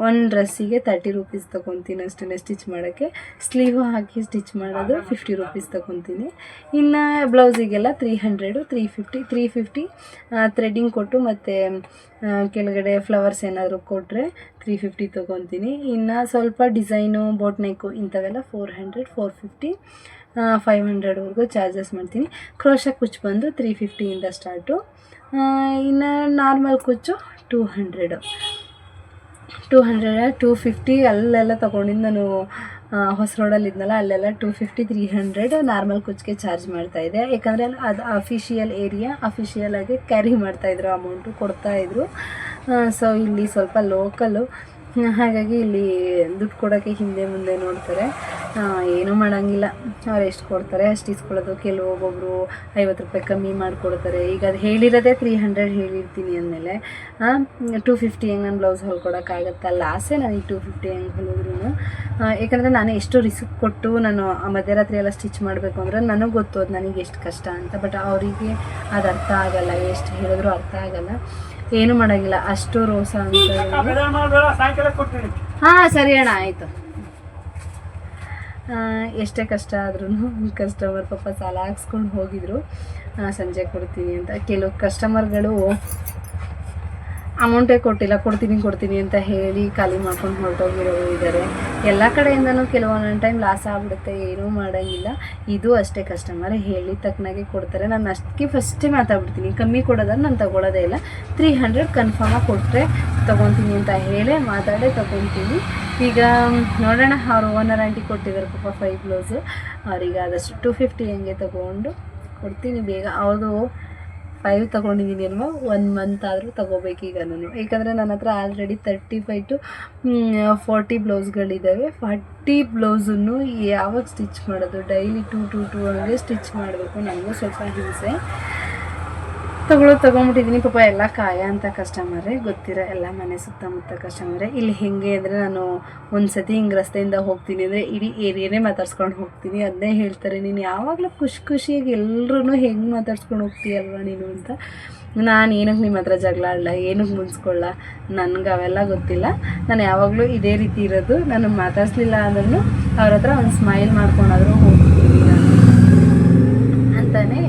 ಒಂದು ಡ್ರೆಸ್ಸಿಗೆ ತರ್ಟಿ ರುಪೀಸ್ ತೊಗೊತೀನಿ ಅಷ್ಟೇ ಸ್ಟಿಚ್ ಮಾಡೋಕ್ಕೆ. ಸ್ಲೀವ್ ಹಾಕಿ ಸ್ಟಿಚ್ ಮಾಡೋದು ಫಿಫ್ಟಿ ರುಪೀಸ್ ತೊಗೊತೀನಿ. ಇನ್ನು ಬ್ಲೌಸಿಗೆಲ್ಲ three hundred three fifty three fifty threading ಕೊಟ್ಟು ಮತ್ತು ಕೆಳಗಡೆ ಫ್ಲವರ್ಸ್ ಏನಾದರೂ ಕೊಟ್ಟರೆ ತ್ರೀ ಫಿಫ್ಟಿ ತೊಗೊತೀನಿ ಇನ್ನು ಸ್ವಲ್ಪ ಡಿಸೈನು ಬೋಟ್ ನೆಕ್ಕು ಇಂಥವೆಲ್ಲ four hundred four fifty five ಹಂಡ್ರೆಡ್ವರೆಗೂ charges ಮಾಡ್ತೀನಿ. ಕ್ರೋಶ ಕುಚ್ಚು ಬಂದು ತ್ರೀ ಫಿಫ್ಟಿಯಿಂದ ಸ್ಟಾರ್ಟು ಇನ್ನು ನಾರ್ಮಲ್ ಕುಚ್ಚು two hundred two hundred two fifty ಅಲ್ಲೆಲ್ಲ ತೊಗೊಂಡಿದ್ದು ನಾನು ಹೊಸ ರೋಡಲ್ಲಿ ಇದ್ನಲ್ಲ, ಅಲ್ಲೆಲ್ಲ two fifty three hundred normal ಕುಚ್ಚಿಗೆ charge ಮಾಡ್ತಾಯಿದ್ದೆ ಯಾಕಂದರೆ ಅದು ಅಫಿಷಿಯಲ್ ಏರಿಯಾ ಅಫಿಷಿಯಲ್ ಆಗಿ ಕ್ಯಾರಿ ಮಾಡ್ತಾಯಿದ್ರು ಅಮೌಂಟು ಕೊಡ್ತಾಯಿದ್ರು ಸೊ ಇಲ್ಲಿ ಸ್ವಲ್ಪ ಲೋಕಲು ಹಾಗಾಗಿ ಇಲ್ಲಿ ದುಡ್ಡು ಕೊಡೋಕ್ಕೆ ಹಿಂದೆ ಮುಂದೆ ನೋಡ್ತಾರೆ. ಏನೂ ಮಾಡೋಂಗಿಲ್ಲ. ಅವ್ರು ಎಷ್ಟು ಕೊಡ್ತಾರೆ, ಅಷ್ಟು ಇಸ್ಕೊಳ್ಳೋದು. ಕೆಲವು ಒಬ್ಬೊಬ್ಬರು ಐವತ್ತು ರೂಪಾಯಿ ಕಮ್ಮಿ ಮಾಡಿಕೊಡ್ತಾರೆ. ಈಗ ಅದು ಹೇಳಿರೋದೇ ತ್ರೀ ಹಂಡ್ರೆಡ್ ಹೇಳಿರ್ತೀನಿ ಅಂದಮೇಲೆ. ಟೂ ಫಿಫ್ಟಿ ಹೆಂಗೆ ನಾನು ಬ್ಲೌಸ್ ಹೊಲ್ಕೊಡೋಕ್ಕಾಗತ್ತಾ ಲಾಸೇ ನನಗೆ ಟೂ ಫಿಫ್ಟಿ ಹೆಂಗೆ ಹೊಲಿದ್ರು ಯಾಕಂದರೆ ನಾನು ಎಷ್ಟು ರಿಸ್ಕ್ ಕೊಟ್ಟು ನಾನು ಮಧ್ಯರಾತ್ರಿ ಎಲ್ಲ ಸ್ಟಿಚ್ ಮಾಡಬೇಕು ಅಂದರೆ ನನಗೆ ಗೊತ್ತು ಅದು ನನಗೆ ಎಷ್ಟು ಕಷ್ಟ ಅಂತ. ಬಟ್ ಅವರಿಗೆ ಅದು ಅರ್ಥ ಆಗಲ್ಲ, ಎಷ್ಟು ಹೇಳಿದ್ರು ಅರ್ಥ ಆಗಲ್ಲ. ಏನು ಮಾಡಂಗಿಲ್ಲ ಅಷ್ಟು ರೋಸ ಅಂತ ಹಾ ಸರಿ ಅಣ್ಣ ಆಯ್ತು. ಎಷ್ಟೇ ಕಷ್ಟ ಆದ್ರೂ ಕಸ್ಟಮರ್ ಪಾಪ ಸಾಲ ಹಾಕ್ಸ್ಕೊಂಡು ಹೋಗಿದ್ರು. ಸಂಜೆ ಕೊಡ್ತೀನಿ ಅಂತ. ಕೆಲವು ಕಸ್ಟಮರ್ಗಳು ಅಮೌಂಟೇ ಕೊಟ್ಟಿಲ್ಲ, ಕೊಡ್ತೀನಿ ಕೊಡ್ತೀನಿ ಅಂತ ಹೇಳಿ ಖಾಲಿ ಮಾಡ್ಕೊಂಡು ಹೊರಟೋಗಿರೋರು ಇದ್ದಾರೆ ಎಲ್ಲ ಕಡೆಯಿಂದನೂ ಕೆಲವೊಂದೊಂದು ಟೈಮ್ ಲಾಸ್ ಆಗ್ಬಿಡುತ್ತೆ, ಏನೂ ಮಾಡೋಂಗಿಲ್ಲ. ಇದು ಅಷ್ಟೇ ಕಸ್ಟಮರ್ ಹೇಳಿ ತಕ್ಕನಾಗೆ ಕೊಡ್ತಾರೆ. ನಾನು ಅಷ್ಟಕ್ಕೆ ಫಸ್ಟೇ ಮಾತಾಡ್ಬಿಡ್ತೀನಿ. ಕಮ್ಮಿ ಕೊಡೋದನ್ನು ನಾನು ತಗೊಳ್ಳೋದೇ ಇಲ್ಲ. ತ್ರೀ ಹಂಡ್ರೆಡ್ ಕನ್ಫರ್ಮಾಗಿ ಕೊಟ್ಟರೆ ತೊಗೊತೀನಿ ಅಂತ ಹೇಳೇ ಮಾತಾಡೇ ತೊಗೊತೀನಿ. ಈಗ ನೋಡೋಣ, ಅವ್ರು ಓನರ್ ಆಂಟಿ ಕೊಟ್ಟಿದ್ದಾರೆ ಪಾಪ ಫೈವ್ ಬ್ಲೌಸು ಅವ್ರಿಗೆ ಆದಷ್ಟು ಟು ಫಿಫ್ಟಿ ಹಂಗೆ ತೊಗೊಂಡು ಕೊಡ್ತೀನಿ. ಬೇಗ ಅವ್ರದ್ದು ಫೈವ್ ತೊಗೊಂಡಿದ್ದೀನಿ ಅಲ್ವಾ? ಒನ್ ಮಂತ್ ಆದರೂ ತೊಗೋಬೇಕೀಗ ನಾನು. ಯಾಕಂದರೆ ನನ್ನ ಹತ್ರ already thirty five to forty ಬ್ಲೌಸ್ಗಳಿದ್ದಾವೆ forty ಬ್ಲೌಸನ್ನು ಯಾವಾಗ ಸ್ಟಿಚ್ ಮಾಡೋದು? ಡೈಲಿ ಟೂ ಟು ಟೂ ಹಂಗೆ ಸ್ಟಿಚ್ ಮಾಡಬೇಕು. ನನಗೂ ಸ್ವಲ್ಪ ಹಿಂಸೆ. ತಗೊಳ್ಳೋ ತಗೊಂಬಿಟ್ಟಿದ್ದೀನಿ ಪಾಪ ಎಲ್ಲ ಕಾಯ ಅಂತ ಕಸ್ಟಮರೇ ಗೊತ್ತಿರೋ ಎಲ್ಲ ಮನೆ ಸುತ್ತಮುತ್ತ ಕಸ್ಟಮರೇ ಇಲ್ಲಿ ಹೆಂಗೆ ಅಂದರೆ ನಾನು ಒಂದು ಸತಿ ಹಿಂಗೆ ರಸ್ತೆಯಿಂದ ಹೋಗ್ತೀನಿ ಅಂದರೆ ಇಡೀ ಏರಿಯಾನೇ ಮಾತಾಡ್ಸ್ಕೊಂಡು ಹೋಗ್ತೀನಿ. ಅದನ್ನೇ ಹೇಳ್ತಾರೆ, ನೀನು ಯಾವಾಗಲೂ ಖುಷಿ ಖುಷಿಯಾಗಿ ಎಲ್ಲರೂ ಹೆಂಗೆ ಮಾತಾಡ್ಸ್ಕೊಂಡು ಹೋಗ್ತೀಯಲ್ವ ನೀನು ಅಂತ. ನಾನು ಏನಕ್ಕೆ ನಿಮ್ಮ ಹತ್ರ ಜಗಳ ಆಡಲ್ಲ ಏನಕ್ಕೆ ಮುನ್ಸ್ಕೊಳ್ಳ ನನಗೆ ಅವೆಲ್ಲ ಗೊತ್ತಿಲ್ಲ. ನಾನು ಯಾವಾಗಲೂ ಇದೇ ರೀತಿ ಇರೋದು. ನಾನು ಮಾತಾಡಿಸ್ಲಿಲ್ಲ ಅಂದ್ರೂ ಅವ್ರ ಹತ್ರ ಒಂದು ಸ್ಮೈಲ್ ಮಾಡ್ಕೊಂಡಾದ್ರೂ ಹೋಗ್ತೀನಿ ನಾನು. ಎಲ್ಲರೂ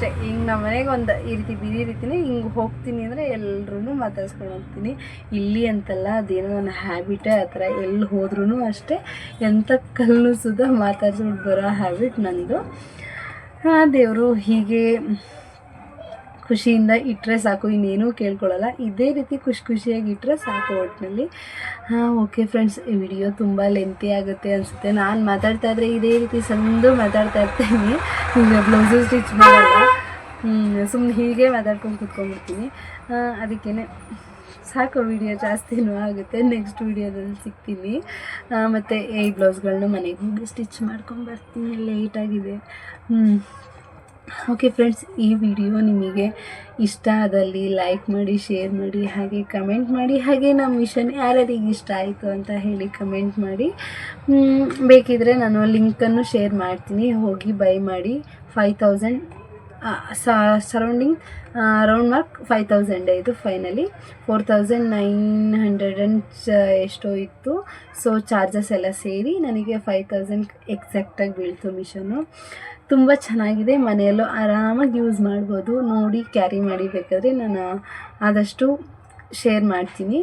ಅಷ್ಟೇ. ಹಿಂಗೆ ನಮ್ಮ ಮನೆಗೆ ಒಂದು ಈ ರೀತಿ ಬಿದಿ ರೀತಿನೇ ಹಿಂಗೆ ಹೋಗ್ತೀನಿ ಅಂದರೆ ಎಲ್ಲರೂ ಮಾತಾಡ್ಸ್ಕೊಂಡು ಹೋಗ್ತೀನಿ. ಇಲ್ಲಿ ಅಂತಲ್ಲ ಅದೇನೋ ನನ್ನ ಹ್ಯಾಬಿಟೇ ಆ ಥರ ಎಲ್ಲಿ ಹೋದ್ರೂ ಅಷ್ಟೇ ಎಂಥ ಕಲ್ಲು ಸುದ ಮಾತಾಡ್ಸ್ಬಿಟ್ಟು ಬರೋ ಹ್ಯಾಬಿಟ್ ನಂದು. ದೇವರು ಹೀಗೆ ಖುಷಿಯಿಂದ ಇಟ್ಟರೆ ಸಾಕು, ಇನ್ನೇನೂ ಕೇಳ್ಕೊಳ್ಳಲ್ಲ. ಇದೇ ರೀತಿ ಖುಷಿ ಖುಷಿಯಾಗಿ ಇಟ್ಟರೆ ಸಾಕು ಒಟ್ಟಿನಲ್ಲಿ ಹಾಂ ಓಕೆ ಫ್ರೆಂಡ್ಸ್ ಈ ವಿಡಿಯೋ ತುಂಬ ಲೆಂತಿ ಆಗುತ್ತೆ ಅನಿಸುತ್ತೆ. ನಾನು ಮಾತಾಡ್ತಾ ಇದ್ರೆ ಇದೇ ರೀತಿ ಸಂದು ಮಾತಾಡ್ತಾ ಇರ್ತೀನಿ. ಬ್ಲೌಸು ಸ್ಟಿಚ್ ಮಾಡಲ್ಲ ಸುಮ್ಮನೆ ಹೀಗೆ ಮಾತಾಡ್ಕೊಂಡು ಕುತ್ಕೊಂಡ್ಬಿಡ್ತೀನಿ. ಅದಕ್ಕೇ ಸಾಕು ವಿಡಿಯೋ ಜಾಸ್ತಿನೂ ಆಗುತ್ತೆ. ನೆಕ್ಸ್ಟ್ ವಿಡಿಯೋದಲ್ಲಿ ಸಿಗ್ತೀನಿ. ಮತ್ತು ಈ ಬ್ಲೌಸ್ಗಳನ್ನ ಮನೆಗೆ ಹೋಗಿ ಸ್ಟಿಚ್ ಮಾಡ್ಕೊಂಡು ಬರ್ತೀನಿ. ಲೇಟಾಗಿದೆ ಹ್ಞೂ ಓಕೆ ಫ್ರೆಂಡ್ಸ್ ಈ ವಿಡಿಯೋ ನಿಮಗೆ ಇಷ್ಟ ಆದಲ್ಲಿ ಲೈಕ್ ಮಾಡಿ ಶೇರ್ ಮಾಡಿ, ಹಾಗೆ ಕಮೆಂಟ್ ಮಾಡಿ, ಹಾಗೆ ನಮ್ಮ ಮಿಷನ್ ಯಾರ್ಯಾರಿಗೆ ಇಷ್ಟ ಆಯಿತು ಅಂತ ಹೇಳಿ ಕಮೆಂಟ್ ಮಾಡಿ. ಬೇಕಿದ್ದರೆ ನಾನು ಲಿಂಕನ್ನು ಶೇರ್ ಮಾಡ್ತೀನಿ. ಹೋಗಿ ಬೈ ಮಾಡಿ. Five thousand surrounding round mark five thousand ಆಯಿತು finally four thousand nine hundred and ಎಷ್ಟೋ ಇತ್ತು. ಸೊ ಚಾರ್ಜಸ್ ಎಲ್ಲ ಸೇರಿ ನನಗೆ ಫೈವ್ ತೌಸಂಡ್ ಎಕ್ಸಾಕ್ಟಾಗಿ ಬೀಳ್ತು ಮಿಷನು ತುಂಬ ಚೆನ್ನಾಗಿದೆ. ಮನೆಯಲ್ಲೂ ಆರಾಮಾಗಿ ಯೂಸ್ ಮಾಡ್ಬೋದು. ನೋಡಿ ಕ್ಯಾರಿ ಮಾಡಿ ಬೇಕಾದರೆ ನಾನು ಆದಷ್ಟು ಶೇರ್ ಮಾಡ್ತೀನಿ.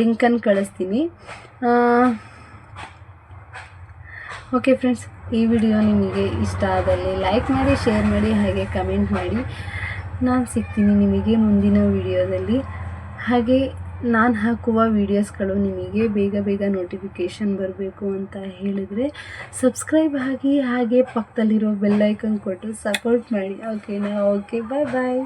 ಲಿಂಕನ್ನು ಕಳಿಸ್ತೀನಿ. ಓಕೆ ಫ್ರೆಂಡ್ಸ್ ಈ ವಿಡಿಯೋ ನಿಮಗೆ ಇಷ್ಟ ಆದಲ್ಲಿ ಲೈಕ್ ಮಾಡಿ ಶೇರ್ ಮಾಡಿ, ಹಾಗೆ ಕಮೆಂಟ್ ಮಾಡಿ. ನಾನು ಸಿಗ್ತೀನಿ ನಿಮಗೆ ಮುಂದಿನ ವಿಡಿಯೋದಲ್ಲಿ. ಹಾಗೆ ನಾನು ಹಾಕುವ ವೀಡಿಯೋಸ್ಗಳು ನಿಮಗೆ ಬೇಗ ಬೇಗ ನೋಟಿಫಿಕೇಷನ್ ಬರಬೇಕು ಅಂತ ಹೇಳಿದರೆ ಸಬ್ಸ್ಕ್ರೈಬ್ ಆಗಿ, ಹಾಗೆ ಪಕ್ಕದಲ್ಲಿರೋ ಬೆಲ್ಲೈಕನ್ ಕೊಟ್ಟು ಸಪೋರ್ಟ್ ಮಾಡಿ. ಓಕೆನಾ ಓಕೆ ಬಾಯ್ ಬಾಯ್